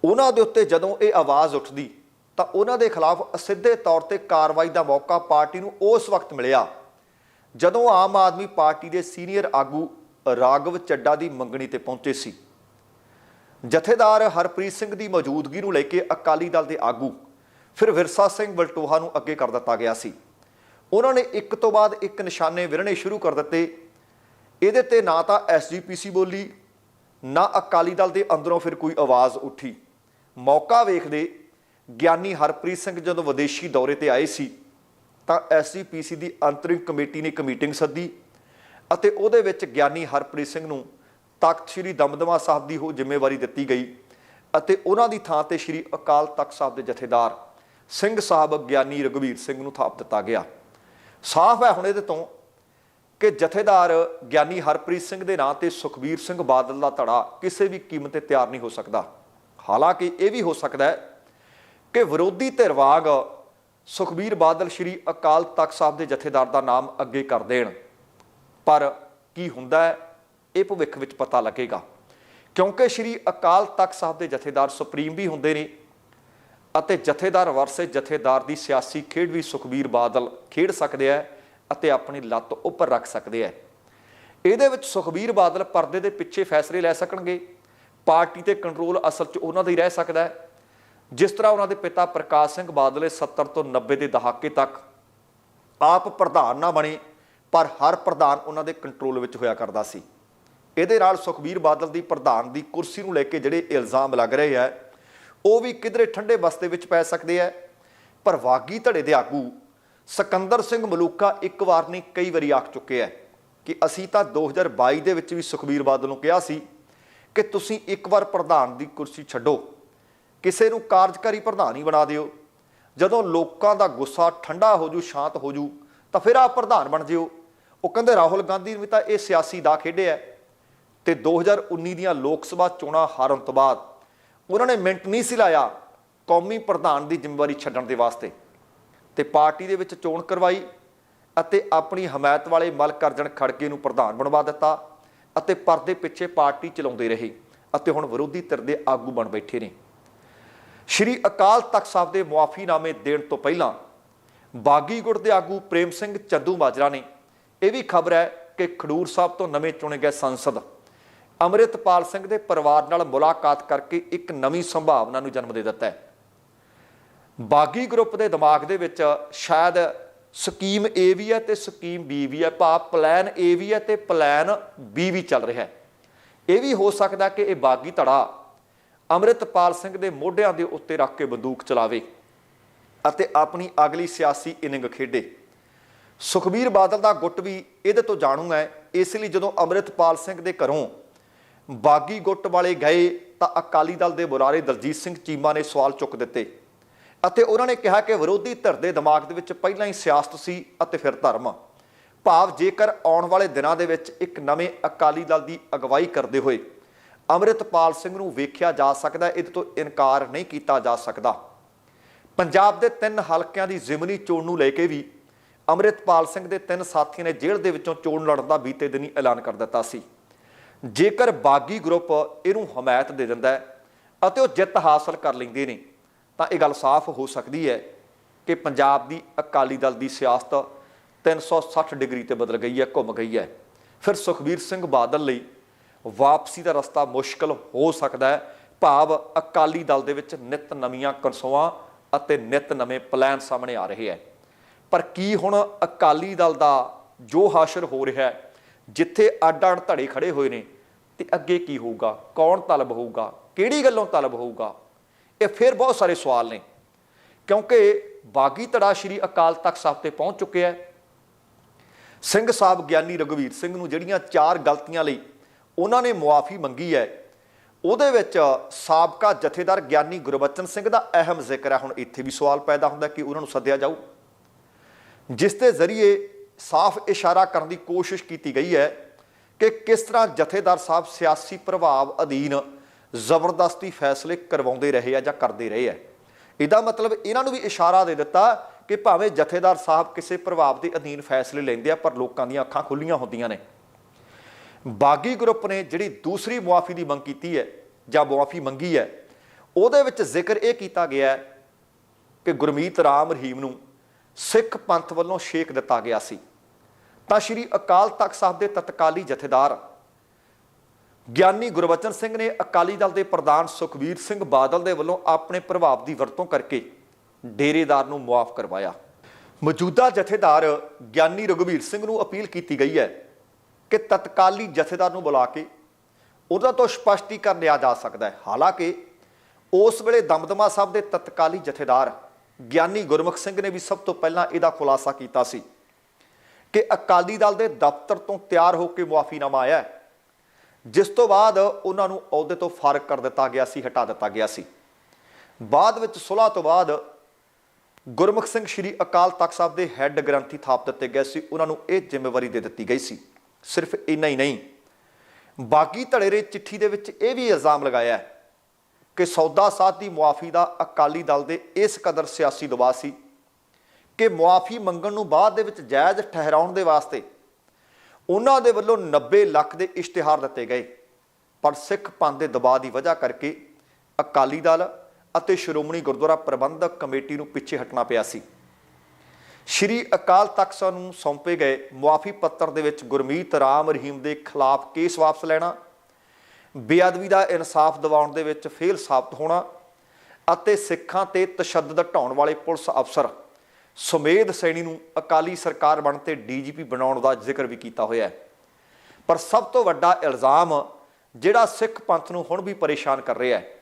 ਉਹਨਾਂ ਦੇ ਉੱਤੇ ਜਦੋਂ ਇਹ ਆਵਾਜ਼ ਉੱਠਦੀ ਤਾਂ ਉਹਨਾਂ ਦੇ ਖਿਲਾਫ ਅਸਿੱਧੇ ਤੌਰ ਤੇ ਕਾਰਵਾਈ ਦਾ ਮੌਕਾ ਪਾਰਟੀ ਨੂੰ ਉਸ ਵਕਤ ਮਿਲਿਆ, ਜਦੋਂ ਆਮ ਆਦਮੀ ਪਾਰਟੀ ਦੇ ਸੀਨੀਅਰ ਆਗੂ ਰਾਗਵ ਚੱਡਾ ਦੀ ਮੰਗਣੀ ਤੇ ਪਹੁੰਚੇ ਸੀ। ਜਥੇਦਾਰ ਹਰਪ੍ਰੀਤ ਸਿੰਘ ਦੀ ਮੌਜੂਦਗੀ ਨੂੰ ਲੈ ਕੇ ਅਕਾਲੀ ਦਲ ਦੇ ਆਗੂ ਫਿਰ ਵਿਰਸਾ ਸਿੰਘ ਬਲਟੋਹਾ ਨੂੰ ਅੱਗੇ ਕਰ ਦਿੱਤਾ ਗਿਆ ਸੀ। ਉਹਨਾਂ ਨੇ ਇੱਕ ਤੋਂ ਬਾਅਦ ਇੱਕ ਨਿਸ਼ਾਨੇ ਵਿਰਣੇ ਸ਼ੁਰੂ ਕਰ ਦਿੱਤੇ। ਇਹਦੇ ਤੇ ਨਾ ਤਾਂ ਐਸਜੀਪੀਸੀ ਬੋਲੀ, ਨਾ ਅਕਾਲੀ ਦਲ ਦੇ ਅੰਦਰੋਂ ਫਿਰ ਕੋਈ ਆਵਾਜ਼ ਉੱਠੀ। ਮੌਕਾ ਵੇਖਦੇ ਗਿਆਨੀ ਹਰਪ੍ਰੀਤ ਸਿੰਘ ਜਦੋਂ ਵਿਦੇਸ਼ੀ ਦੌਰੇ ਤੇ ਆਏ ਸੀ, ਤਾਂ ਐਸਜੀਪੀਸੀ ਦੀ ਅੰਤਰਿਮ ਕਮੇਟੀ ਨੇ ਇੱਕ ਮੀਟਿੰਗ ਸੱਦੀ ਅਤੇ ਉਹਦੇ ਵਿੱਚ ਗਿਆਨੀ ਹਰਪ੍ਰੀਤ ਸਿੰਘ ਨੂੰ ਤਖਤ ਸ੍ਰੀ ਦਮਦਮਾ ਸਾਹਿਬ ਦੀ ਉਹ ਜ਼ਿੰਮੇਵਾਰੀ ਦਿੱਤੀ ਗਈ ਅਤੇ ਉਹਨਾਂ ਦੀ ਥਾਂ ਤੇ ਸ੍ਰੀ ਅਕਾਲ ਤਖਤ ਸਾਹਿਬ ਦੇ ਜਥੇਦਾਰ ਸਿੰਘ ਸਾਹਿਬ ਗਿਆਨੀ ਰਘਵੀਰ ਸਿੰਘ ਨੂੰ ਥਾਪ ਦਿੱਤਾ ਗਿਆ। ਸਾਫ਼ ਹੈ ਹੁਣ ਇਹਦੇ ਤੋਂ ਕਿ ਜਥੇਦਾਰ ਗਿਆਨੀ ਹਰਪ੍ਰੀਤ ਸਿੰਘ ਦੇ ਨਾਂ ਤੇ ਸੁਖਬੀਰ ਸਿੰਘ ਬਾਦਲ ਦਾ ਧੜਾ ਕਿਸੇ ਵੀ ਕੀਮਤ ਤੇ ਤਿਆਰ ਨਹੀਂ ਹੋ ਸਕਦਾ। ਹਾਲਾਂਕਿ ਇਹ ਵੀ ਹੋ ਸਕਦਾ ਹੈ ਕਿ ਵਿਰੋਧੀ ਧਿਰ ਵਾਗ ਸੁਖਬੀਰ ਬਾਦਲ ਸ਼੍ਰੀ ਅਕਾਲ ਤਖਤ ਸਾਹਿਬ ਦੇ ਜਥੇਦਾਰ ਦਾ ਨਾਮ ਅੱਗੇ ਕਰ ਦੇਣ। ਪਰ ਕੀ ਹੁੰਦਾ ਹੈ, ਇਹ ਭਵਿੱਖ ਵਿੱਚ ਪਤਾ ਲੱਗੇਗਾ। ਕਿਉਂਕਿ ਸ਼੍ਰੀ ਅਕਾਲ ਤਖਤ ਸਾਹਿਬ ਦੇ ਜਥੇਦਾਰ ਸੁਪਰੀਮ ਵੀ ਹੁੰਦੇ ਨੇ ਅਤੇ ਜਥੇਦਾਰ ਵਰਸੇ ਜਥੇਦਾਰ ਦੀ ਸਿਆਸੀ ਖੇਡ ਵੀ ਸੁਖਬੀਰ ਬਾਦਲ ਖੇਡ ਸਕਦੇ ਆ ਅਤੇ ਆਪਣੀ ਲੱਤ ਉੱਪਰ ਰੱਖ ਸਕਦੇ ਆ ਇਹਦੇ ਵਿੱਚ ਸੁਖਬੀਰ ਬਾਦਲ ਪਰਦੇ ਦੇ ਪਿੱਛੇ ਫੈਸਲੇ ਲੈ ਸਕਣਗੇ। ਪਾਰਟੀ ਤੇ ਕੰਟਰੋਲ ਅਸਲ 'ਚ ਉਹਨਾਂ ਦਾ ਹੀ ਰਹਿ ਸਕਦਾ ਹੈ। ਜਿਸ ਤਰ੍ਹਾਂ ਉਹਨਾਂ ਦੇ ਪਿਤਾ ਪ੍ਰਕਾਸ਼ ਸਿੰਘ ਬਾਦਲ 70 ਤੋਂ 90 ਦੇ ਦਹਾਕੇ ਤੱਕ ਆਪ ਪ੍ਰਧਾਨ ਨਾ ਬਣੇ, ਪਰ ਹਰ ਪ੍ਰਧਾਨ ਉਹਨਾਂ ਦੇ ਕੰਟਰੋਲ ਵਿੱਚ ਹੋਇਆ ਕਰਦਾ ਸੀ। ਇਹਦੇ ਨਾਲ ਸੁਖਬੀਰ ਬਾਦਲ ਦੀ ਪ੍ਰਧਾਨ ਦੀ ਕੁਰਸੀ ਨੂੰ ਲੈ ਕੇ ਜਿਹੜੇ ਇਲਜ਼ਾਮ ਲੱਗ ਰਹੇ ਆ, ਉਹ ਵੀ ਕਿਧਰੇ ਠੰਡੇ ਬਸਤੇ ਵਿੱਚ ਪੈ ਸਕਦੇ ਆ। ਪਰ ਵਾਗੀ ਧੜੇ ਦੇ ਆਗੂ ਸਿਕੰਦਰ ਸਿੰਘ ਮਲੂਕਾ ਇੱਕ ਵਾਰ ਨਹੀਂ, ਕਈ ਵਾਰੀ ਆਖ ਚੁੱਕੇ ਆ ਕਿ ਅਸੀਂ ਤਾਂ 2022 ਦੇ ਵਿੱਚ ਵੀ ਸੁਖਬੀਰ ਬਾਦਲ ਨੂੰ ਕਿਹਾ ਸੀ ਕਿ ਤੁਸੀਂ ਇੱਕ ਵਾਰ ਪ੍ਰਧਾਨ ਦੀ ਕੁਰਸੀ ਛੱਡੋ। ਕਿਸੇ ਨੂੰ ਕਾਰਜਕਾਰੀ ਪ੍ਰਧਾਨ ਹੀ ਬਣਾ ਦਿਓ। ਜਦੋਂ ਲੋਕਾਂ ਦਾ ਗੁੱਸਾ ਠੰਡਾ ਹੋ ਜੂ, ਸ਼ਾਂਤ ਹੋ ਜੂ, ਤਾਂ ਫਿਰ ਆਪ ਪ੍ਰਧਾਨ ਬਣ ਜਿਓ। ਉਹ ਕਹਿੰਦੇ, ਰਾਹੁਲ ਗਾਂਧੀ ਨੇ ਵੀ ਤਾਂ ਇਹ ਸਿਆਸੀ ਦਾ ਖੇਡਿਆ ਤੇ 2019 ਦੀਆਂ ਲੋਕ ਸਭਾ ਚੋਣਾਂ ਹਾਰਨ ਤੋਂ ਬਾਅਦ ਉਹਨਾਂ ਨੇ ਮਿੰਟ ਨਹੀਂ ਸੀ ਲਾਇਆ ਕੌਮੀ ਪ੍ਰਧਾਨ ਦੀ ਜ਼ਿੰਮੇਵਾਰੀ ਛੱਡਣ ਦੇ ਵਾਸਤੇ। ਤੇ ਪਾਰਟੀ ਦੇ ਵਿੱਚ ਚੋਣ ਕਰਵਾਈ ਅਤੇ ਆਪਣੀ ਹਮਾਇਤ ਵਾਲੇ ਮਲਕ ਅਰਜਨ ਖੜਗੇ ਨੂੰ ਪ੍ਰਧਾਨ ਬਣਵਾ ਦਿੱਤਾ ਅਤੇ ਪਰਦੇ ਪਿੱਛੇ ਪਾਰਟੀ ਚਲਾਉਂਦੇ ਰਹੇ ਅਤੇ ਹੁਣ ਵਿਰੋਧੀ ਧਿਰ ਦੇ ਆਗੂ ਬਣ ਬੈਠੇ ਨੇ। ਸ਼੍ਰੀ ਅਕਾਲ ਤਖਤ ਸਾਹਿਬ ਦੇ ਮੁਆਫੀਨਾਮੇ ਦੇਣ ਤੋਂ ਪਹਿਲਾਂ ਬਾਗੀ ਬਾਗੀਗੁੜ ਦੇ ਆਗੂ ਪ੍ਰੇਮ ਸਿੰਘ ਚੱਦੂ ਮਾਜਰਾ ਨੇ ਇਹ ਵੀ ਖਬਰ ਹੈ ਕਿ ਖਡੂਰ ਸਾਹਿਬ ਤੋਂ ਨਵੇਂ ਚੁਣੇ ਗਏ ਸੰਸਦ ਅੰਮ੍ਰਿਤਪਾਲ ਸਿੰਘ ਦੇ ਪਰਿਵਾਰ ਨਾਲ ਮੁਲਾਕਾਤ ਕਰਕੇ ਇੱਕ ਨਵੀਂ ਸੰਭਾਵਨਾ ਨੂੰ ਜਨਮ ਦੇ ਦਿੱਤਾ ਹੈ। ਬਾਗੀ ਗਰੁੱਪ ਦੇ ਦਿਮਾਗ ਦੇ ਵਿੱਚ ਸ਼ਾਇਦ ਸਕੀਮ A ਵੀ ਹੈ ਤੇ ਸਕੀਮ B ਵੀ ਹੈ, ਭਾਵ ਪਲਾਨ A ਵੀ ਹੈ ਤੇ ਪਲਾਨ B ਵੀ ਚੱਲ ਰਿਹਾ ਹੈ। ਇਹ ਵੀ ਹੋ ਸਕਦਾ ਕਿ ਇਹ ਬਾਗੀ ਧੜਾ ਅੰਮ੍ਰਿਤਪਾਲ ਸਿੰਘ ਦੇ ਮੋਢਿਆਂ ਦੇ ਉੱਤੇ ਰੱਖ ਕੇ ਬੰਦੂਕ ਚਲਾਵੇ ਅਤੇ ਆਪਣੀ ਅਗਲੀ ਸਿਆਸੀ ਇਨਿੰਗ ਖੇਡੇ। ਸੁਖਬੀਰ ਬਾਦਲ ਦਾ ਗੁੱਟ ਵੀ ਇਹਦੇ ਤੋਂ ਜਾਣੂ ਹੈ। ਇਸ ਲਈ ਜਦੋਂ ਅੰਮ੍ਰਿਤਪਾਲ ਸਿੰਘ ਦੇ ਘਰੋਂ ਬਾਗੀ ਗੁੱਟ ਵਾਲੇ ਗਏ ਤਾਂ ਅਕਾਲੀ ਦਲ ਦੇ ਬੁਰਾਰੇ ਦਲਜੀਤ ਸਿੰਘ ਚੀਮਾ ਨੇ ਸਵਾਲ ਚੁੱਕ ਦਿੱਤੇ ਅਤੇ ਉਹਨਾਂ ਨੇ ਕਿਹਾ ਕਿ ਵਿਰੋਧੀ ਧਿਰ ਦੇ ਦਿਮਾਗ ਦੇ ਵਿੱਚ ਪਹਿਲਾਂ ਹੀ ਸਿਆਸਤ ਸੀ ਅਤੇ ਫਿਰ ਧਰਮ। ਭਾਵ ਜੇਕਰ ਆਉਣ ਵਾਲੇ ਦਿਨਾਂ ਦੇ ਵਿੱਚ ਇੱਕ ਨਵੇਂ ਅਕਾਲੀ ਦਲ ਦੀ ਅਗਵਾਈ ਕਰਦੇ ਹੋਏ ਅੰਮ੍ਰਿਤਪਾਲ ਸਿੰਘ ਨੂੰ ਵੇਖਿਆ ਜਾ ਸਕਦਾ, ਇਹਦੇ ਤੋਂ ਇਨਕਾਰ ਨਹੀਂ ਕੀਤਾ ਜਾ ਸਕਦਾ। ਪੰਜਾਬ ਦੇ ਤਿੰਨ ਹਲਕਿਆਂ ਦੀ ਜ਼ਿਮਨੀ ਚੋਣ ਨੂੰ ਲੈ ਕੇ ਵੀ ਅੰਮ੍ਰਿਤਪਾਲ ਸਿੰਘ ਦੇ ਤਿੰਨ ਸਾਥੀਆਂ ਨੇ ਜੇਲ੍ਹ ਦੇ ਵਿੱਚੋਂ ਚੋਣ ਲੜਨ ਦਾ ਬੀਤੇ ਦਿਨੀ ਐਲਾਨ ਕਰ ਦਿੱਤਾ ਸੀ। ਜੇਕਰ ਬਾਗੀ ਗਰੁੱਪ ਇਹਨੂੰ ਹਮਾਇਤ ਦੇ ਦਿੰਦਾ ਹੈ ਅਤੇ ਉਹ ਜਿੱਤ ਹਾਸਲ ਕਰ ਲੈਂਦੇ ਨੇ, ਤਾਂ ਇਹ ਗੱਲ ਸਾਫ਼ ਹੋ ਸਕਦੀ ਹੈ ਕਿ ਪੰਜਾਬ ਦੀ ਅਕਾਲੀ ਦਲ ਦੀ ਸਿਆਸਤ 360 ਡਿਗਰੀ ਤੇ ਬਦਲ ਗਈ ਹੈ, ਘੁੰਮ ਗਈ ਹੈ। ਫਿਰ ਸੁਖਬੀਰ ਸਿੰਘ ਬਾਦਲ ਲਈ ਵਾਪਸੀ ਦਾ ਰਸਤਾ ਮੁਸ਼ਕਲ ਹੋ ਸਕਦਾ ਹੈ। ਭਾਵ ਅਕਾਲੀ ਦਲ ਦੇ ਵਿੱਚ ਨਿਤ ਨਵੀਆਂ ਕਨਸੋਆਂ ਅਤੇ ਨਿਤ ਨਵੇਂ ਪਲਾਨ ਸਾਹਮਣੇ ਆ ਰਹੇ ਹੈ। ਪਰ ਕੀ ਹੁਣ ਅਕਾਲੀ ਦਲ ਦਾ ਜੋ ਹਾਸ਼ਰ ਹੋ ਰਿਹਾ ਹੈ, ਜਿੱਥੇ ਅੱਡ ਅੱਡ ਧੜੇ ਖੜੇ ਹੋਏ ਨੇ, ਤੇ ਅੱਗੇ ਕੀ ਹੋਊਗਾ? ਕੌਣ ਤਲਬ ਹੋਊਗਾ? ਕਿਹੜੀ ਗੱਲੋਂ ਤਲਬ ਹੋਊਗਾ? ਇਹ ਫਿਰ ਬਹੁਤ ਸਾਰੇ ਸਵਾਲ ਨੇ। ਕਿਉਂਕਿ ਬਾਗੀ ਧੜਾ ਸ਼੍ਰੀ ਅਕਾਲ ਤਖਤ ਸਾਹਿਬ ਤੇ ਪਹੁੰਚ ਚੁੱਕਿਆ ਹੈ। ਸਿੰਘ ਸਾਹਿਬ ਗਿਆਨੀ ਰਘਵੀਰ ਸਿੰਘ ਨੂੰ ਜਿਹੜੀਆਂ ਚਾਰ ਗਲਤੀਆਂ ਲਈ ਉਹਨਾਂ ਨੇ ਮੁਆਫੀ ਮੰਗੀ ਹੈ। ਉਹਦੇ ਵਿੱਚ ਸਾਬਕਾ ਜਥੇਦਾਰ ਗਿਆਨੀ ਗੁਰਬਚਨ ਸਿੰਘ ਦਾ ਅਹਿਮ ਜ਼ਿਕਰ ਹੈ। ਹੁਣ ਇੱਥੇ ਵੀ ਸਵਾਲ ਪੈਦਾ ਹੁੰਦਾ ਕਿ ਉਹਨਾਂ ਨੂੰ ਸੱਦਿਆ ਜਾਊ। ਜਿਸ ਦੇ ਜ਼ਰੀਏ ਸਾਫ਼ ਇਸ਼ਾਰਾ ਕਰਨ ਦੀ ਕੋਸ਼ਿਸ਼ ਕੀਤੀ ਗਈ ਹੈ ਕਿ ਕਿਸ ਤਰ੍ਹਾਂ ਜਥੇਦਾਰ ਸਾਹਿਬ ਸਿਆਸੀ ਪ੍ਰਭਾਵ ਅਧੀਨ ਜ਼ਬਰਦਸਤੀ ਫੈਸਲੇ ਕਰਵਾਉਂਦੇ ਰਹੇ ਆ ਜਾਂ ਕਰਦੇ ਰਹੇ ਆ। ਇਹਦਾ ਮਤਲਬ ਇਹਨਾਂ ਨੂੰ ਵੀ ਇਸ਼ਾਰਾ ਦੇ ਦਿੱਤਾ ਕਿ ਭਾਵੇਂ ਜਥੇਦਾਰ ਸਾਹਿਬ ਕਿਸੇ ਪ੍ਰਭਾਵ ਦੇ ਅਧੀਨ ਫੈਸਲੇ ਲੈਂਦੇ ਆ, ਪਰ ਲੋਕਾਂ ਦੀਆਂ ਅੱਖਾਂ ਖੁੱਲੀਆਂ ਹੁੰਦੀਆਂ ਨੇ। ਬਾਗੀ ਗਰੁੱਪ ਨੇ ਜਿਹੜੀ ਦੂਸਰੀ ਮੁਆਫੀ ਦੀ ਮੰਗ ਕੀਤੀ ਹੈ, ਜਾਂ ਮੁਆਫੀ ਮੰਗੀ ਹੈ, ਉਹਦੇ ਵਿੱਚ ਜ਼ਿਕਰ ਇਹ ਕੀਤਾ ਗਿਆ ਹੈ ਕਿ ਗੁਰਮੀਤ ਰਾਮ ਰਹੀਮ ਨੂੰ ਸਿੱਖ ਪੰਥ ਵੱਲੋਂ ਸ਼ੇਕ ਦਿੱਤਾ ਗਿਆ ਸੀ। ਤਾਂ ਸ਼੍ਰੀ ਅਕਾਲ ਤਖਤ ਸਾਹਿਬ ਦੇ ਤਤਕਾਲੀ ਜਥੇਦਾਰ ਗਿਆਨੀ ਗੁਰਬਚਨ ਸਿੰਘ ਨੇ ਅਕਾਲੀ ਦਲ ਦੇ ਪ੍ਰਧਾਨ ਸੁਖਵੀਰ ਸਿੰਘ ਬਾਦਲ ਦੇ ਵੱਲੋਂ ਆਪਣੇ ਪ੍ਰਭਾਵ ਦੀ ਵਰਤੋਂ ਕਰਕੇ ਡੇਰੇਦਾਰ ਨੂੰ ਮੁਆਫ ਕਰਵਾਇਆ। ਮੌਜੂਦਾ ਜਥੇਦਾਰ ਗਿਆਨੀ ਰਘੁਵੀਰ ਸਿੰਘ ਨੂੰ ਅਪੀਲ ਕੀਤੀ ਗਈ ਹੈ ਕਿ ਤਤਕਾਲੀ ਜਥੇਦਾਰ ਨੂੰ ਬੁਲਾ ਕੇ ਉਹਦਾ ਤੋਂ ਸਪਸ਼ਟੀਕਰਨ ਲਿਆ ਜਾ ਸਕਦਾ ਹੈ। ਹਾਲਾਂਕਿ ਉਸ ਵੇਲੇ ਦਮਦਮਾ ਸਾਹਿਬ ਦੇ ਤਤਕਾਲੀ ਜਥੇਦਾਰ ਗਿਆਨੀ ਗੁਰਮੁਖ ਸਿੰਘ ਨੇ ਵੀ ਸਭ ਤੋਂ ਪਹਿਲਾਂ ਇਹਦਾ ਖੁਲਾਸਾ ਕੀਤਾ ਸੀ ਕਿ ਅਕਾਲੀ ਦਲ ਦੇ ਦਫ਼ਤਰ ਤੋਂ ਤਿਆਰ ਹੋ ਕੇ ਮੁਆਫੀਨਾਮਾ ਆਇਆ ਹੈ, ਜਿਸ ਤੋਂ ਬਾਅਦ ਉਹਨਾਂ ਨੂੰ ਅਹੁਦੇ ਤੋਂ ਫਾਰਗ ਕਰ ਦਿੱਤਾ ਗਿਆ ਸੀ ਹਟਾ ਦਿੱਤਾ ਗਿਆ ਸੀ। ਬਾਅਦ ਵਿੱਚ ਸੁਲ੍ਹਾ ਤੋਂ ਬਾਅਦ ਗੁਰਮੁਖ ਸਿੰਘ ਸ਼੍ਰੀ ਅਕਾਲ ਤਖਤ ਸਾਹਿਬ ਦੇ ਹੈੱਡ ਗ੍ਰੰਥੀ ਥਾਪ ਦਿੱਤੇ ਗਏ ਸੀ ਉਹਨਾਂ ਨੂੰ ਇਹ ਜ਼ਿੰਮੇਵਾਰੀ ਦੇ ਦਿੱਤੀ ਗਈ ਸੀ। ਸਿਰਫ ਇੰਨਾ ਹੀ ਨਹੀਂ। ਬਾਗੀ ਧੜੇਰੇ ਚਿੱਠੀ ਦੇ ਵਿੱਚ ਇਹ ਵੀ ਇਲਜ਼ਾਮ ਲਗਾਇਆ ਕਿ ਸੌਦਾ ਸਾਧ ਦੀ ਮੁਆਫੀ ਦਾ ਅਕਾਲੀ ਦਲ ਦੇ ਇਸ ਕਦਰ ਸਿਆਸੀ ਦਬਾਅ ਸੀ ਕਿ ਮੁਆਫੀ ਮੰਗਣ ਨੂੰ ਬਾਅਦ ਦੇ ਵਿੱਚ ਜਾਇਜ਼ ਠਹਿਰਾਉਣ ਦੇ ਵਾਸਤੇ ਉਹਨਾਂ ਦੇ ਵੱਲੋਂ 90 ਲੱਖ ਦੇ ਇਸ਼ਤਿਹਾਰ ਦਿੱਤੇ ਗਏ। ਪਰ ਸਿੱਖ ਪੰਥ ਦੇ ਦਬਾਅ ਦੀ ਵਜ੍ਹਾ ਕਰਕੇ ਅਕਾਲੀ ਦਲ ਅਤੇ ਸ਼੍ਰੋਮਣੀ ਗੁਰਦੁਆਰਾ ਪ੍ਰਬੰਧਕ ਕਮੇਟੀ ਨੂੰ ਪਿੱਛੇ ਹਟਣਾ ਪਿਆ ਸੀ। ਸ਼੍ਰੀ ਅਕਾਲ ਤਖਤ ਸਾਹਿਬ ਨੂੰ ਸੌਂਪੇ ਗਏ ਮੁਆਫੀ ਪੱਤਰ ਦੇ ਵਿੱਚ ਗੁਰਮੀਤ ਰਾਮ ਰਹੀਮ ਦੇ ਖਿਲਾਫ ਕੇਸ ਵਾਪਸ ਲੈਣਾ, ਬੇਅਦਬੀ ਦਾ ਇਨਸਾਫ ਦਿਵਾਉਣ ਦੇ ਵਿੱਚ ਫੇਲ ਸਾਬਤ ਹੋਣਾ ਅਤੇ ਸਿੱਖਾਂ ਤੇ ਤਸ਼ੱਦਦ ਢਾਉਣ ਵਾਲੇ ਪੁਲਿਸ ਅਫਸਰ ਸੁਮੇਧ ਸੈਣੀ ਨੂੰ ਅਕਾਲੀ ਸਰਕਾਰ ਬਣ ਤੇ ਡੀਜੀਪੀ ਬਣਾਉਣ ਦਾ ਜ਼ਿਕਰ ਵੀ ਕੀਤਾ ਹੋਇਆ ਹੈ। ਪਰ ਸਭ ਤੋਂ ਵੱਡਾ ਇਲਜ਼ਾਮ ਜਿਹੜਾ ਸਿੱਖ ਪੰਥ ਨੂੰ ਹੁਣ ਵੀ ਪਰੇਸ਼ਾਨ ਕਰ ਰਿਹਾ ਹੈ,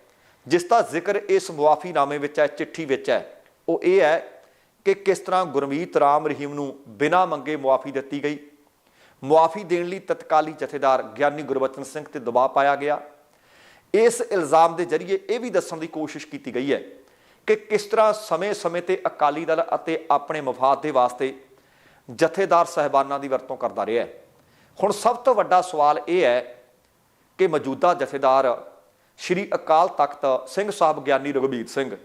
ਜਿਸ ਦਾ ਜ਼ਿਕਰ ਇਸ ਮੁਆਫੀਨਾਮੇ ਵਿੱਚ ਹੈ, ਚਿੱਠੀ ਵਿੱਚ ਹੈ, ਉਹ ਇਹ ਹੈ ਕਿ ਕਿਸ ਤਰ੍ਹਾਂ ਗੁਰਮੀਤ ਰਾਮ ਰਹੀਮ ਨੂੰ ਬਿਨਾਂ ਮੰਗੇ ਮੁਆਫੀ ਦਿੱਤੀ ਗਈ। ਮੁਆਫੀ ਦੇਣ ਲਈ ਤਤਕਾਲੀ ਜਥੇਦਾਰ ਗਿਆਨੀ ਗੁਰਬਚਨ ਸਿੰਘ ਤੇ ਦਬਾਅ ਪਾਇਆ ਗਿਆ। ਇਸ ਇਲਜ਼ਾਮ ਦੇ ਜ਼ਰੀਏ ਇਹ ਵੀ ਦੱਸਣ ਦੀ ਕੋਸ਼ਿਸ਼ ਕੀਤੀ ਗਈ ਹੈ ਕਿ ਕਿਸ ਤਰ੍ਹਾਂ ਸਮੇਂ-ਸਮੇਂ ਤੇ ਅਕਾਲੀ ਦਲ ਅਤੇ ਆਪਣੇ ਮਫਾਦ ਦੇ ਵਾਸਤੇ ਜਥੇਦਾਰ ਸਹਿਬਾਨਾਂ ਦੀ ਵਰਤੋਂ ਕਰਦਾ ਰਿਹਾ ਹੈ। ਹੁਣ ਸਭ ਤੋਂ ਵੱਡਾ ਸਵਾਲ ਇਹ ਹੈ ਕਿ ਮੌਜੂਦਾ ਜਥੇਦਾਰ ਸ਼੍ਰੀ ਅਕਾਲ ਤਖਤ ਸਿੰਘ ਸਾਹਿਬ ਗਿਆਨੀ ਰਘਬੀਰ ਸਿੰਘ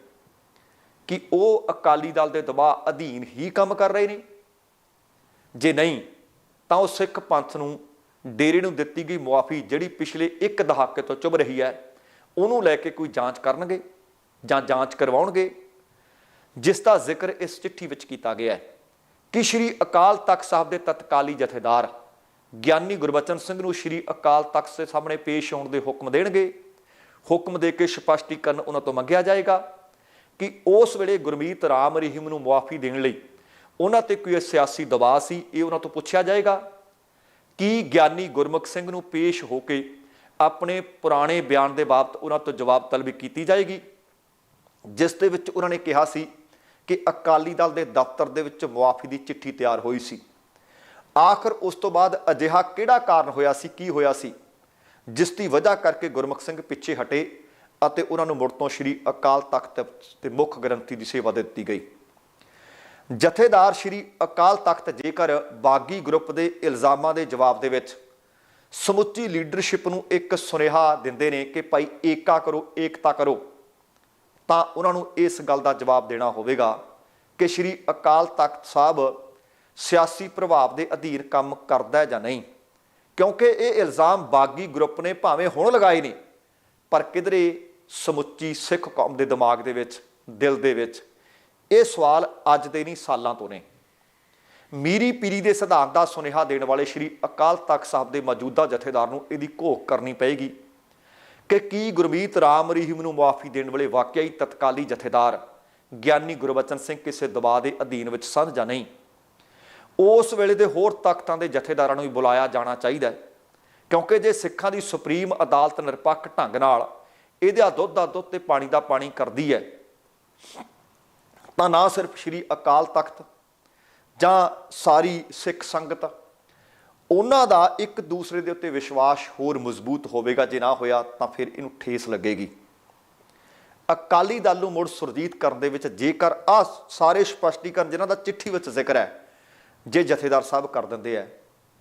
ਕਿ ਉਹ ਅਕਾਲੀ ਦਲ ਦੇ ਦਬਾਅ ਅਧੀਨ ਹੀ ਕੰਮ ਕਰ ਰਹੇ ਨੇ। ਜੇ ਨਹੀਂ, ਤਾਂ ਉਹ ਸਿੱਖ ਪੰਥ ਨੂੰ, ਡੇਰੇ ਨੂੰ ਦਿੱਤੀ ਗਈ ਮੁਆਫੀ ਜਿਹੜੀ ਪਿਛਲੇ ਇੱਕ ਦਹਾਕੇ ਤੋਂ ਚੁੱਭ ਰਹੀ ਹੈ, ਉਹਨੂੰ ਲੈ ਕੇ ਕੋਈ ਜਾਂਚ ਕਰਨਗੇ ਜਾਂ ਜਾਂਚ ਕਰਵਾਉਣਗੇ। ਜਿਸ ਦਾ ਜ਼ਿਕਰ ਇਸ ਚਿੱਠੀ ਵਿੱਚ ਕੀਤਾ ਗਿਆ ਹੈ ਕਿ ਸ਼੍ਰੀ ਅਕਾਲ ਤਖਤ ਸਾਹਿਬ ਦੇ ਤਤਕਾਲੀ ਜਥੇਦਾਰ ਗਿਆਨੀ ਗੁਰਬਚਨ ਸਿੰਘ ਨੂੰ ਸ਼੍ਰੀ ਅਕਾਲ ਤਖਤ ਦੇ ਸਾਹਮਣੇ ਪੇਸ਼ ਹੋਣ ਦੇ ਹੁਕਮ ਦੇਣਗੇ। ਹੁਕਮ ਦੇ ਕੇ ਸਪਸ਼ਟੀਕਰਨ ਉਹਨਾਂ ਤੋਂ ਮੰਗਿਆ ਜਾਏਗਾ। ਕਿ ਉਸ ਵੇਲੇ ਗੁਰਮੀਤ ਰਾਮ ਰਹੀਮ ਨੂੰ ਮੁਆਫੀ ਦੇਣ ਲਈ ਉਹਨਾਂ ਤੇ ਕੋਈ ਸਿਆਸੀ ਦਬਾਅ ਸੀ, ਇਹ ਉਹਨਾਂ ਤੋਂ ਪੁੱਛਿਆ ਜਾਏਗਾ ਕੀ ਗਿਆਨੀ ਗੁਰਮੁਖ ਸਿੰਘ ਨੂੰ ਪੇਸ਼ ਹੋ ਕੇ ਆਪਣੇ ਪੁਰਾਣੇ ਬਿਆਨ ਦੇ ਬਾਬਤ ਉਹਨਾਂ ਤੋਂ ਜਵਾਬ ਤਲਬੀ ਕੀਤੀ ਜਾਏਗੀ, ਜਿਸ ਦੇ ਵਿੱਚ ਉਹਨਾਂ ਨੇ ਕਿਹਾ ਸੀ ਕਿ ਅਕਾਲੀ ਦਲ ਦੇ ਦਫ਼ਤਰ ਦੇ ਵਿੱਚ ਮੁਆਫੀ ਦੀ ਚਿੱਠੀ ਤਿਆਰ ਹੋਈ ਸੀ। ਆਖਰ ਉਸ ਤੋਂ ਬਾਅਦ ਅਜਿਹਾ ਕਿਹੜਾ ਕਾਰਨ ਹੋਇਆ ਸੀ, ਕੀ ਹੋਇਆ ਸੀ, ਜਿਸ ਦੀ ਵਜ੍ਹਾ ਕਰਕੇ ਗੁਰਮੁਖ ਸਿੰਘ ਪਿੱਛੇ ਹਟੇ ਅਤੇ ਉਹਨਾਂ ਨੂੰ ਮੁੜ ਤੋਂ ਸ਼੍ਰੀ ਅਕਾਲ ਤਖਤ ਤੇ ਮੁੱਖ ਗ੍ਰੰਥੀ ਦੀ ਸੇਵਾ ਦਿੱਤੀ ਗਈ। ਜਥੇਦਾਰ ਸ਼੍ਰੀ ਅਕਾਲ ਤਖਤ ਜੇਕਰ ਬਾਗੀ ਗਰੁੱਪ ਦੇ ਇਲਜ਼ਾਮਾਂ ਦੇ ਜਵਾਬ ਦੇ ਵਿੱਚ ਸਮੁੱਚੀ ਲੀਡਰਸ਼ਿਪ ਨੂੰ ਇੱਕ ਸੁਨੇਹਾ ਦਿੰਦੇ ਨੇ ਕਿ ਭਾਈ ਏਕਾ ਕਰੋ, ਏਕਤਾ ਕਰੋ, ਤਾਂ ਉਹਨਾਂ ਨੂੰ ਇਸ ਗੱਲ ਦਾ ਜਵਾਬ ਦੇਣਾ ਹੋਵੇਗਾ ਕਿ ਸ਼੍ਰੀ ਅਕਾਲ ਤਖਤ ਸਾਹਿਬ ਸਿਆਸੀ ਪ੍ਰਭਾਵ ਦੇ ਅਧੀਨ ਕੰਮ ਕਰਦਾ ਜਾਂ ਨਹੀਂ। ਕਿਉਂਕਿ ਇਹ ਇਲਜ਼ਾਮ ਬਾਗੀ ਗਰੁੱਪ ਨੇ ਭਾਵੇਂ ਹੁਣ ਲਗਾਏ ਨੇ, ਪਰ ਕਿਧਰੇ ਸਮੁੱਚੀ ਸਿੱਖ ਕੌਮ ਦੇ ਦਿਮਾਗ ਦੇ ਵਿੱਚ, ਦਿਲ ਦੇ ਵਿੱਚ, ਇਹ ਸਵਾਲ ਅੱਜ ਦੇ ਨਹੀਂ, ਸਾਲਾਂ ਤੋਂ ਨੇ। ਮੀਰੀ ਪੀਰੀ ਦੇ ਸਿਧਾਂਤ ਦਾ ਸੁਨੇਹਾ ਦੇਣ ਵਾਲੇ ਸ਼੍ਰੀ ਅਕਾਲ ਤਖਤ ਸਾਹਿਬ ਦੇ ਮੌਜੂਦਾ ਜਥੇਦਾਰ ਨੂੰ ਇਹਦੀ ਘੋਖ ਕਰਨੀ ਪਏਗੀ ਕਿ ਕੀ ਗੁਰਮੀਤ ਰਾਮ ਰਹੀਮ ਨੂੰ ਮੁਆਫੀ ਦੇਣ ਵਾਲੇ ਵਾਕਿਆ ਹੀ ਤਤਕਾਲੀ ਜਥੇਦਾਰ ਗਿਆਨੀ ਗੁਰਬਚਨ ਸਿੰਘ ਕਿਸੇ ਦਬਾਅ ਦੇ ਅਧੀਨ ਵਿੱਚ ਸਨ ਜਾਂ ਨਹੀਂ? ਉਸ ਵੇਲੇ ਦੇ ਹੋਰ ਤਖਤਾਂ ਦੇ ਜਥੇਦਾਰਾਂ ਨੂੰ ਵੀ ਬੁਲਾਇਆ ਜਾਣਾ ਚਾਹੀਦਾ ਹੈ, ਕਿਉਂਕਿ ਜੇ ਸਿੱਖਾਂ ਦੀ ਸੁਪਰੀਮ ਅਦਾਲਤ ਨਿਰਪੱਖ ਢੰਗ ਨਾਲ ਇਹਦਾ ਦੁੱਧ ਦਾ ਦੁੱਧ ਤੇ ਪਾਣੀ ਦਾ ਪਾਣੀ ਕਰਦੀ ਹੈ। ਤਾਂ ਨਾ ਸਿਰਫ ਸ਼੍ਰੀ ਅਕਾਲ ਤਖਤ ਜਾਂ ਸਾਰੀ ਸਿੱਖ ਸੰਗਤ, ਉਹਨਾਂ ਦਾ ਇੱਕ ਦੂਸਰੇ ਦੇ ਉੱਤੇ ਵਿਸ਼ਵਾਸ ਹੋਰ ਮਜ਼ਬੂਤ ਹੋਵੇਗਾ, ਜੇ ਨਾ ਹੋਇਆ ਤਾਂ ਫਿਰ ਇਹਨੂੰ ਠੇਸ ਲੱਗੇਗੀ। ਅਕਾਲੀ ਦਲ ਨੂੰ ਮੁੜ ਸੁਰਜੀਤ ਕਰਨ ਦੇ ਵਿੱਚ ਜੇਕਰ ਆ ਸਾਰੇ ਸਪਸ਼ਟੀਕਰਨ ਜਿਨ੍ਹਾਂ ਦਾ ਚਿੱਠੀ ਵਿੱਚ ਜ਼ਿਕਰ ਹੈ, ਜੇ ਜਥੇਦਾਰ ਸਾਹਿਬ ਕਰ ਦਿੰਦੇ ਆ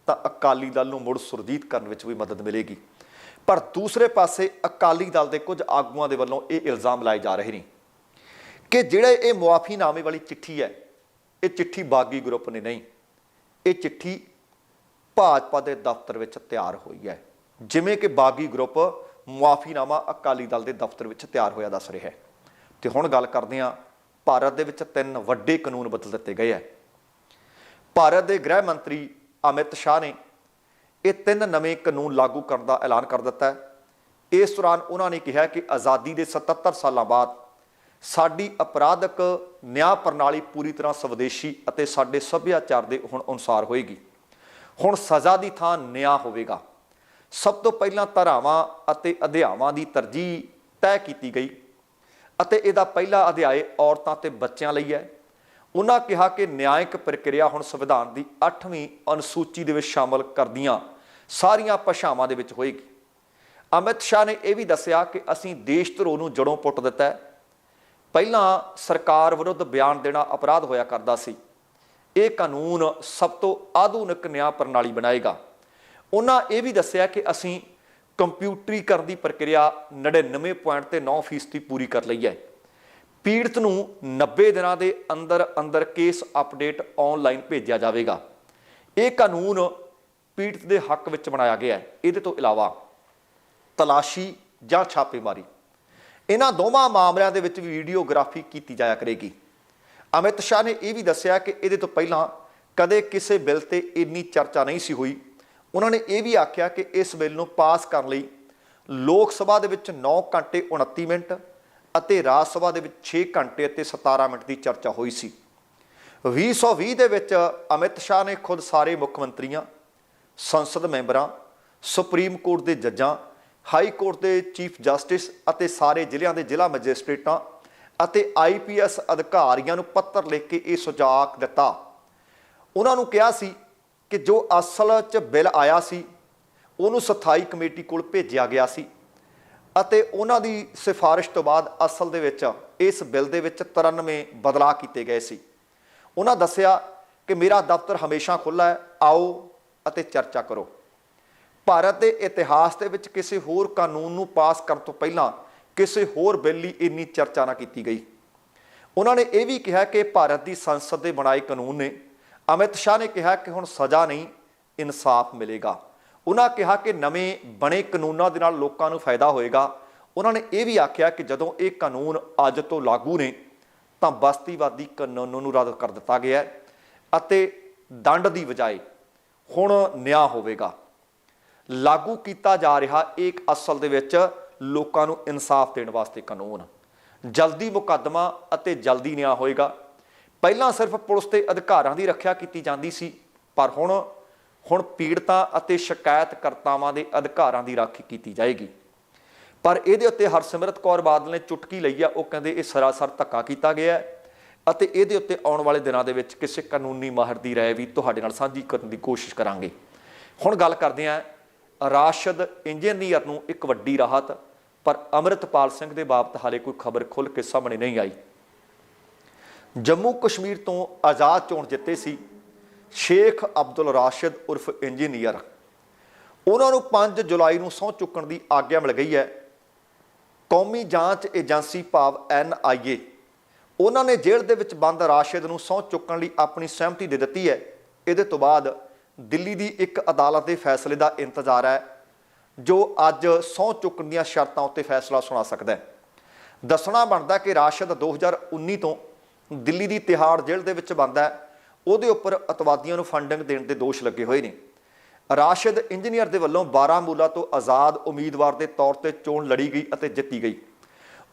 ਤਾਂ ਅਕਾਲੀ ਦਲ ਨੂੰ ਮੁੜ ਸੁਰਜੀਤ ਕਰਨ ਵਿੱਚ ਵੀ ਮਦਦ ਮਿਲੇਗੀ। ਪਰ ਦੂਸਰੇ ਪਾਸੇ ਅਕਾਲੀ ਦਲ ਦੇ ਕੁਝ ਆਗੂਆਂ ਦੇ ਵੱਲੋਂ ਇਹ ਇਲਜ਼ਾਮ ਲਾਏ ਜਾ ਰਹੇ ਨੇ ਕਿ ਜਿਹੜੇ ਇਹ ਮੁਆਫੀਨਾਮੇ ਵਾਲੀ ਚਿੱਠੀ ਹੈ, ਇਹ ਚਿੱਠੀ ਬਾਗੀ ਗਰੁੱਪ ਨੇ ਨਹੀਂ। ਇਹ ਚਿੱਠੀ ਭਾਜਪਾ ਦੇ ਦਫ਼ਤਰ ਵਿੱਚ ਤਿਆਰ ਹੋਈ ਹੈ। ਜਿਵੇਂ ਕਿ ਬਾਗੀ ਗਰੁੱਪ ਮੁਆਫੀਨਾਮਾ ਅਕਾਲੀ ਦਲ ਦੇ ਦਫ਼ਤਰ ਵਿੱਚ ਤਿਆਰ ਹੋਇਆ ਦੱਸ ਰਿਹਾ ਹੈ। ਤੇ ਹੁਣ ਗੱਲ ਕਰਦੇ ਹਾਂ, ਭਾਰਤ ਦੇ ਵਿੱਚ ਤਿੰਨ ਵੱਡੇ ਕਾਨੂੰਨ ਬਦਲ ਦਿੱਤੇ ਗਏ ਹੈ। ਭਾਰਤ ਦੇ ਗ੍ਰਹਿ ਮੰਤਰੀ ਅਮਿਤ ਸ਼ਾਹ ਨੇ ਇਹ ਤਿੰਨ ਨਵੇਂ ਕਾਨੂੰਨ ਲਾਗੂ ਕਰਨ ਦਾ ਐਲਾਨ ਕਰ ਦਿੱਤਾ ਹੈ। ਇਸ ਦੌਰਾਨ ਉਹਨਾਂ ਨੇ ਕਿਹਾ ਕਿ ਆਜ਼ਾਦੀ ਦੇ 77 ਸਾਲਾਂ ਬਾਅਦ ਸਾਡੀ ਅਪਰਾਧਕ ਨਿਆਂ ਪ੍ਰਣਾਲੀ ਪੂਰੀ ਤਰ੍ਹਾਂ ਸਵਦੇਸ਼ੀ ਅਤੇ ਸਾਡੇ ਸੱਭਿਆਚਾਰ ਦੇ ਹੁਣ ਅਨੁਸਾਰ ਹੋਏਗੀ। ਹੁਣ ਸਜ਼ਾ ਦੀ ਥਾਂ ਨਿਆਂ ਹੋਵੇਗਾ। ਸਭ ਤੋਂ ਪਹਿਲਾਂ ਧਾਰਾਵਾਂ ਅਤੇ ਅਧਿਆਵਾਂ ਦੀ ਤਰਜੀਹ ਤੈਅ ਕੀਤੀ ਗਈ ਅਤੇ ਇਹਦਾ ਪਹਿਲਾ ਅਧਿਆਇ ਔਰਤਾਂ ਤੇ ਬੱਚਿਆਂ ਲਈ ਹੈ। ਉਹਨਾਂ ਕਿਹਾ ਕਿ ਨਿਆਇਕ ਪ੍ਰਕਿਰਿਆ ਹੁਣ ਸੰਵਿਧਾਨ ਦੀ 8ਵੀਂ ਅਨੁਸੂਚੀ ਦੇ ਵਿੱਚ ਸ਼ਾਮਲ ਕਰਦੀਆਂ ਸਾਰੀਆਂ ਭਾਸ਼ਾਵਾਂ ਦੇ ਵਿੱਚ ਹੋਏਗੀ। ਅਮਿਤ ਸ਼ਾਹ ਨੇ ਇਹ ਵੀ ਦੱਸਿਆ ਕਿ ਅਸੀਂ ਦੇਸ਼ ਧਰੋ ਨੂੰ ਜੜੋਂ ਪੁੱਟ ਦਿੱਤਾ ਹੈ। ਪਹਿਲਾਂ ਸਰਕਾਰ ਵਿਰੁੱਧ ਬਿਆਨ ਦੇਣਾ ਅਪਰਾਧ ਹੋਇਆ ਕਰਦਾ ਸੀ। ਇਹ ਕਾਨੂੰਨ ਸਭ ਤੋਂ ਆਧੁਨਿਕ ਨਿਆਂ ਪ੍ਰਣਾਲੀ ਬਣਾਏਗਾ। ਉਹਨਾਂ ਇਹ ਵੀ ਦੱਸਿਆ ਕਿ ਅਸੀਂ ਕੰਪਿਊਟਰੀਕਰਨ ਦੀ ਪ੍ਰਕਿਰਿਆ 99.9% ਦੀ ਪੂਰੀ ਕਰ ਲਈ ਹੈ। ਪੀੜਤ ਨੂੰ 90 ਦਿਨਾਂ ਦੇ ਅੰਦਰ ਅੰਦਰ ਕੇਸ ਅਪਡੇਟ ਆਨਲਾਈਨ ਭੇਜਿਆ ਜਾਵੇਗਾ। ਇਹ ਕਾਨੂੰਨ ਪੀੜਤ ਦੇ ਹੱਕ ਵਿੱਚ ਬਣਾਇਆ ਗਿਆ ਹੈ। ਇਹਦੇ ਤੋਂ ਇਲਾਵਾ ਤਲਾਸ਼ੀ ਜਾਂ ਛਾਪੇਮਾਰੀ। ਇਹਨਾਂ ਦੋਵਾਂ ਮਾਮਲਿਆਂ ਦੇ ਵਿੱਚ ਵੀ ਵੀਡੀਓਗ੍ਰਾਫੀ ਕੀਤੀ ਜਾਇਆ ਕਰੇਗੀ। ਅਮਿਤ ਸ਼ਾਹ ਨੇ ਇਹ ਵੀ ਦੱਸਿਆ ਕਿ ਇਹਦੇ ਤੋਂ ਪਹਿਲਾਂ ਕਦੇ ਕਿਸੇ ਬਿੱਲ ਤੇ ਇੰਨੀ ਚਰਚਾ ਨਹੀਂ ਸੀ ਹੋਈ। ਉਹਨਾਂ ਨੇ ਇਹ ਵੀ ਆਖਿਆ ਕਿ ਇਸ ਬਿੱਲ ਨੂੰ ਪਾਸ ਕਰਨ ਲਈ ਲੋਕ ਸਭਾ ਦੇ ਵਿੱਚ 9 ਘੰਟੇ 29 ਮਿੰਟ ਅਤੇ ਰਾਜ ਸਭਾ ਦੇ ਵਿੱਚ 6 ਘੰਟੇ ਅਤੇ 17 ਮਿੰਟ ਦੀ ਚਰਚਾ ਹੋਈ ਸੀ। 2020 ਦੇ ਵਿੱਚ ਅਮਿਤ ਸ਼ਾਹ ਨੇ ਖੁਦ ਸਾਰੇ ਮੁੱਖ ਮੰਤਰੀਆਂ, ਸੰਸਦ ਮੈਂਬਰਾਂ, ਸੁਪਰੀਮ ਕੋਰਟ ਦੇ ਜੱਜਾਂ, ਹਾਈ ਕੋਰਟ ਦੇ ਚੀਫ ਜਸਟਿਸ ਅਤੇ ਸਾਰੇ ਜ਼ਿਲ੍ਹਿਆਂ ਦੇ ਜ਼ਿਲ੍ਹਾ ਮੈਜਿਸਟ੍ਰੇਟਾਂ ਅਤੇ ਆਈਪੀਐਸ ਅਧਿਕਾਰੀਆਂ ਨੂੰ ਪੱਤਰ ਲਿਖ ਕੇ ਇਹ ਸੁਝਾਅ ਦਿੱਤਾ। ਉਹਨਾਂ ਨੂੰ ਕਿਹਾ ਸੀ ਕਿ ਜੋ ਅਸਲ 'ਚ ਬਿੱਲ ਆਇਆ ਸੀ, ਉਹਨੂੰ ਸਥਾਈ ਕਮੇਟੀ ਕੋਲ ਭੇਜਿਆ ਗਿਆ ਸੀ। ਅਤੇ ਉਹਨਾਂ ਦੀ ਸਿਫਾਰਿਸ਼ ਤੋਂ ਬਾਅਦ ਅਸਲ ਦੇ ਵਿੱਚ ਇਸ ਬਿੱਲ ਦੇ ਵਿੱਚ 93 ਬਦਲਾਅ ਕੀਤੇ ਗਏ ਸੀ। ਉਹਨਾਂ ਦੱਸਿਆ ਕਿ ਮੇਰਾ ਦਫ਼ਤਰ ਹਮੇਸ਼ਾ ਖੁੱਲ੍ਹਾ ਹੈ, ਆਓ ਅਤੇ ਚਰਚਾ ਕਰੋ। ਭਾਰਤ ਦੇ ਇਤਿਹਾਸ ਦੇ ਵਿੱਚ ਕਿਸੇ ਹੋਰ ਕਾਨੂੰਨ ਨੂੰ ਪਾਸ ਕਰਨ ਤੋਂ ਪਹਿਲਾਂ ਕਿਸੇ ਹੋਰ ਬਿੱਲ ਲਈ ਇੰਨੀ ਚਰਚਾ ਨਾ ਕੀਤੀ ਗਈ। ਉਹਨਾਂ ਨੇ ਇਹ ਵੀ ਕਿਹਾ ਕਿ ਭਾਰਤ ਦੀ ਸੰਸਦ ਦੇ ਬਣਾਏ ਕਾਨੂੰਨ ਨੇ, ਅਮਿਤ ਸ਼ਾਹ ਨੇ ਕਿਹਾ ਕਿ ਹੁਣ ਸਜ਼ਾ ਨਹੀਂ, ਇਨਸਾਫ ਮਿਲੇਗਾ। ਉਹਨਾਂ ਕਿਹਾ ਕਿ ਨਵੇਂ ਬਣੇ ਕਾਨੂੰਨਾਂ ਦੇ ਨਾਲ ਲੋਕਾਂ ਨੂੰ ਫਾਇਦਾ ਹੋਏਗਾ। ਉਹਨਾਂ ਨੇ ਇਹ ਵੀ ਆਖਿਆ ਕਿ ਜਦੋਂ ਇਹ ਕਾਨੂੰਨ ਅੱਜ ਤੋਂ ਲਾਗੂ ਨੇ, ਤਾਂ ਬਸਤੀਵਾਦੀ ਕਾਨੂੰਨ ਨੂੰ ਰੱਦ ਕਰ ਦਿੱਤਾ ਗਿਆ ਹੈ ਅਤੇ ਦੰਡ ਦੀ ਬਜਾਏ ਹੁਣ ਨਿਆਂ ਹੋਵੇਗਾ। ਲਾਗੂ ਕੀਤਾ ਜਾ ਰਿਹਾ ਇੱਕ ਅਸਲ ਦੇ ਵਿੱਚ ਲੋਕਾਂ ਨੂੰ ਇਨਸਾਫ ਦੇਣ ਵਾਸਤੇ ਕਾਨੂੰਨ। ਜਲਦੀ ਮੁਕੱਦਮਾ ਅਤੇ ਜਲਦੀ ਨਿਆਂ ਹੋਏਗਾ। ਪਹਿਲਾਂ ਸਿਰਫ ਪੁਲਿਸ ਦੇ ਅਧਿਕਾਰਾਂ ਦੀ ਰੱਖਿਆ ਕੀਤੀ ਜਾਂਦੀ ਸੀ, ਪਰ ਹੁਣ ਹੁਣ ਪੀੜਤਾਂ ਅਤੇ ਸ਼ਿਕਾਇਤਕਰਤਾਵਾਂ ਦੇ ਅਧਿਕਾਰਾਂ ਦੀ ਰਾਖੀ ਕੀਤੀ ਜਾਏਗੀ। ਪਰ ਇਹਦੇ ਉੱਤੇ ਹਰਸਿਮਰਤ ਕੌਰ ਬਾਦਲ ਨੇ ਚੁਟਕੀ ਲਈ ਆ, ਉਹ ਕਹਿੰਦੇ ਇਹ ਸਰਾਸਰ ਧੱਕਾ ਕੀਤਾ ਗਿਆ ਹੈ ਅਤੇ ਇਹਦੇ ਉੱਤੇ ਆਉਣ ਵਾਲੇ ਦਿਨਾਂ ਦੇ ਵਿੱਚ ਕਿਸੇ ਕਾਨੂੰਨੀ ਮਾਹਰ ਦੀ ਰਾਏ ਵੀ ਤੁਹਾਡੇ ਨਾਲ ਸਾਂਝੀ ਕਰਨ ਦੀ ਕੋਸ਼ਿਸ਼ ਕਰਾਂਗੇ। ਹੁਣ ਗੱਲ ਕਰਦੇ ਹਾਂ ਰਾਸ਼ਦ ਇੰਜੀਨੀਅਰ ਨੂੰ ਇੱਕ ਵੱਡੀ ਰਾਹਤ, ਪਰ ਅਮਰਿਤਪਾਲ ਸਿੰਘ ਦੇ ਬਾਬਤ ਹਾਲੇ ਕੋਈ ਖਬਰ ਖੁੱਲ ਕੇ ਸਾਹਮਣੇ ਨਹੀਂ ਆਈ। ਜੰਮੂ ਕਸ਼ਮੀਰ ਤੋਂ ਆਜ਼ਾਦ ਚੋਣ ਜਿੱਤੇ ਸੀ। ਸ਼ੇਖ ਅਬਦੁਲ ਰਾਸ਼ਿਦ ਉਰਫ ਇੰਜੀਨੀਅਰ। ਉਹਨਾਂ ਨੂੰ 5 ਜੁਲਾਈ ਨੂੰ ਸਹੁੰ ਚੁੱਕਣ ਦੀ ਆਗਿਆ ਮਿਲ ਗਈ ਹੈ। ਕੌਮੀ ਜਾਂਚ ਏਜੰਸੀ ਭਾਵ ਐਨਆਈਏ ਉਹਨਾਂ ਨੇ ਜੇਲ੍ਹ ਦੇ ਵਿੱਚ ਬੰਦ ਰਾਸ਼ਿਦ ਨੂੰ ਸਹੁੰ ਚੁੱਕਣ ਲਈ ਆਪਣੀ ਸਹਿਮਤੀ ਦੇ ਦਿੱਤੀ ਹੈ। ਇਹਦੇ ਤੋਂ ਬਾਅਦ ਦਿੱਲੀ ਦੀ ਇੱਕ ਅਦਾਲਤ ਦੇ ਫੈਸਲੇ ਦਾ ਇੰਤਜ਼ਾਰ ਹੈ, ਜੋ ਅੱਜ ਸਹੁੰ ਚੁੱਕਣ ਦੀਆਂ ਸ਼ਰਤਾਂ ਉੱਤੇ ਫੈਸਲਾ ਸੁਣਾ ਸਕਦਾ ਹੈ। ਦੱਸਣਾ ਬਣਦਾ ਕਿ ਰਾਸ਼ਿਦ 2019 ਤੋਂ ਦਿੱਲੀ ਦੀ ਤਿਹਾੜ ਜੇਲ੍ਹ ਦੇ ਵਿੱਚ ਬੰਦ ਹੈ। ਉਹਦੇ ਉੱਪਰ ਅਤਵਾਦੀਆਂ ਨੂੰ ਫੰਡਿੰਗ ਦੇਣ ਦੇ ਦੋਸ਼ ਲੱਗੇ ਹੋਏ ਨੇ। ਰਾਸ਼ਿਦ ਇੰਜੀਨੀਅਰ ਦੇ ਵੱਲੋਂ ਬਾਰਾਮੂਲਾ ਤੋਂ ਆਜ਼ਾਦ ਉਮੀਦਵਾਰ ਦੇ ਤੌਰ ਤੇ ਚੋਣ ਲੜੀ ਗਈ ਅਤੇ ਜਿੱਤੀ ਗਈ।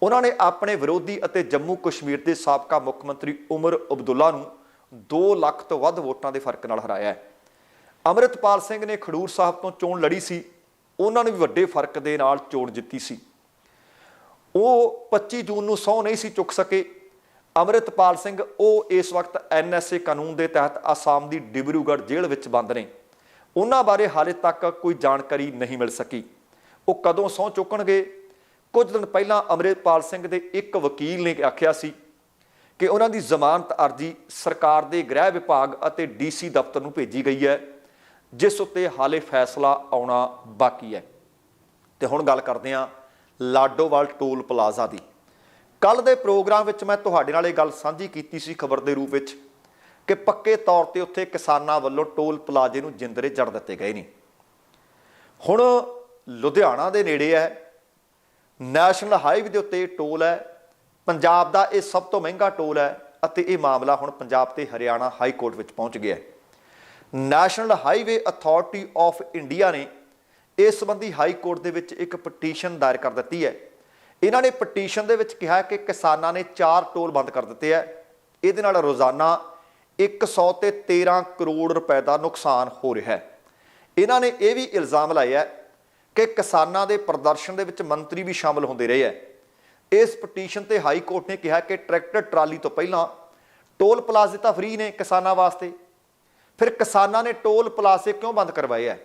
ਉਹਨਾਂ ਨੇ ਆਪਣੇ ਵਿਰੋਧੀ ਅਤੇ ਜੰਮੂ ਕਸ਼ਮੀਰ ਦੇ ਸਾਬਕਾ ਮੁੱਖ ਮੰਤਰੀ ਉਮਰ ਅਬਦੁੱਲਾ ਨੂੰ 2 ਲੱਖ ਤੋਂ ਵੱਧ ਵੋਟਾਂ ਦੇ ਫ਼ਰਕ ਨਾਲ ਹਰਾਇਆ ਹੈ। ਅਮਰਿਤਪਾਲ ਸਿੰਘ ਨੇ ਖਡੂਰ ਸਾਹਿਬ ਤੋਂ ਚੋਣ ਲੜੀ ਸੀ। ਉਹਨਾਂ ਨੇ ਵੀ ਵੱਡੇ ਫ਼ਰਕ ਦੇ ਨਾਲ ਚੋਣ ਜਿੱਤੀ ਸੀ। ਉਹ 25 ਜੂਨ ਨੂੰ ਸਹੁੰ ਨਹੀਂ ਸੀ ਚੁੱਕ ਸਕੇ। ਅਮਰਿਤਪਾਲ ਸਿੰਘ, ਉਹ ਇਸ ਵਕਤ ਐਨਐਸਏ ਕਾਨੂੰਨ ਦੇ ਤਹਿਤ ਆਸਾਮ ਦੀ ਡਿਬਰੂਗੜ੍ਹ ਜੇਲ੍ਹ ਵਿੱਚ ਬੰਦ ਨੇ। ਉਹਨਾਂ ਬਾਰੇ ਹਾਲੇ ਤੱਕ ਕੋਈ ਜਾਣਕਾਰੀ ਨਹੀਂ ਮਿਲ ਸਕੀ। ਉਹ ਕਦੋਂ ਸਹੁੰ ਚੁੱਕਣਗੇ? ਕੁਝ ਦਿਨ ਪਹਿਲਾਂ ਅਮਰਿਤਪਾਲ ਸਿੰਘ ਦੇ ਇੱਕ ਵਕੀਲ ਨੇ ਆਖਿਆ ਸੀ ਕਿ ਉਹਨਾਂ ਦੀ ਜ਼ਮਾਨਤ ਅਰਜ਼ੀ ਸਰਕਾਰ ਦੇ ਗ੍ਰਹਿ ਵਿਭਾਗ ਅਤੇ ਡੀਸੀ ਦਫ਼ਤਰ ਨੂੰ ਭੇਜੀ ਗਈ ਹੈ, ਜਿਸ ਉੱਤੇ ਹਾਲੇ ਫੈਸਲਾ ਆਉਣਾ ਬਾਕੀ ਹੈ। ਤੇ ਹੁਣ ਗੱਲ ਕਰਦੇ ਹਾਂ ਲਾਡੋਵਾਲ ਟੋਲ ਪਲਾਜ਼ਾ ਦੀ। ਕੱਲ ਦੇ ਪ੍ਰੋਗਰਾਮ ਵਿੱਚ ਮੈਂ ਤੁਹਾਡੇ ਨਾਲ ਇਹ ਗੱਲ ਸਾਂਝੀ ਕੀਤੀ ਸੀ ਖਬਰ ਦੇ ਰੂਪ ਵਿੱਚ ਕਿ ਪੱਕੇ ਤੌਰ ਤੇ ਉੱਥੇ ਕਿਸਾਨਾਂ ਵੱਲੋਂ ਟੋਲ ਪਲਾਜ਼ੇ ਨੂੰ ਜਿੰਦਰੇ ਜੜ ਦਿੱਤੇ ਗਏ ਨੇ। ਹੁਣ ਲੁਧਿਆਣਾ ਦੇ ਨੇੜੇ ਹੈ, ਨੈਸ਼ਨਲ ਹਾਈਵੇ ਦੇ ਉੱਤੇ ਟੋਲ ਹੈ, ਪੰਜਾਬ ਦਾ ਇਹ ਸਭ ਤੋਂ ਮਹਿੰਗਾ ਟੋਲ ਹੈ ਅਤੇ ਇਹ ਮਾਮਲਾ ਹੁਣ ਪੰਜਾਬ ਤੇ ਹਰਿਆਣਾ ਹਾਈ ਕੋਰਟ ਵਿੱਚ ਪਹੁੰਚ ਗਿਆ ਹੈ। National highway authority of India ਨੇ ਇਸ ਸੰਬੰਧੀ ਹਾਈ ਕੋਰਟ ਦੇ ਵਿੱਚ ਇੱਕ ਪਟੀਸ਼ਨ ਦਾਇਰ ਕਰ ਦਿੱਤੀ ਹੈ ਇਹਨਾਂ ਨੇ ਪਟੀਸ਼ਨ ਦੇ ਵਿੱਚ ਕਿਹਾ ਕਿ ਕਿਸਾਨਾਂ ਨੇ ਚਾਰ ਟੋਲ ਬੰਦ ਕਰ ਦਿੱਤੇ ਹੈ। ਇਹਦੇ ਨਾਲ ਰੋਜ਼ਾਨਾ 100 ਤੇ 13 ਕਰੋੜ ਰੁਪਏ ਦਾ ਨੁਕਸਾਨ ਹੋ ਰਿਹਾ ਹੈ। ਇਹਨਾਂ ਨੇ ਇਹ ਵੀ ਇਲਜ਼ਾਮ ਲਾਇਆ ਕਿ ਕਿਸਾਨਾਂ ਦੇ ਪ੍ਰਦਰਸ਼ਨ ਦੇ ਵਿੱਚ ਮੰਤਰੀ ਵੀ ਸ਼ਾਮਲ ਹੁੰਦੇ ਰਹੇ ਹੈ। ਇਸ ਪਟੀਸ਼ਨ ਤੇ ਹਾਈ ਕੋਰਟ ਨੇ ਕਿਹਾ ਕਿ ਟਰੈਕਟਰ ਟਰਾਲੀ ਤੋਂ ਪਹਿਲਾਂ ਟੋਲ ਪਲਾਜ਼ੇ ਤਾਂ ਫ੍ਰੀ ਨੇ ਕਿਸਾਨਾਂ ਵਾਸਤੇ। ਫਿਰ ਕਿਸਾਨਾਂ ਨੇ ਟੋਲ ਪਲਾਜ਼ੇ ਕਿਉਂ ਬੰਦ ਕਰਵਾਏ ਹੈ?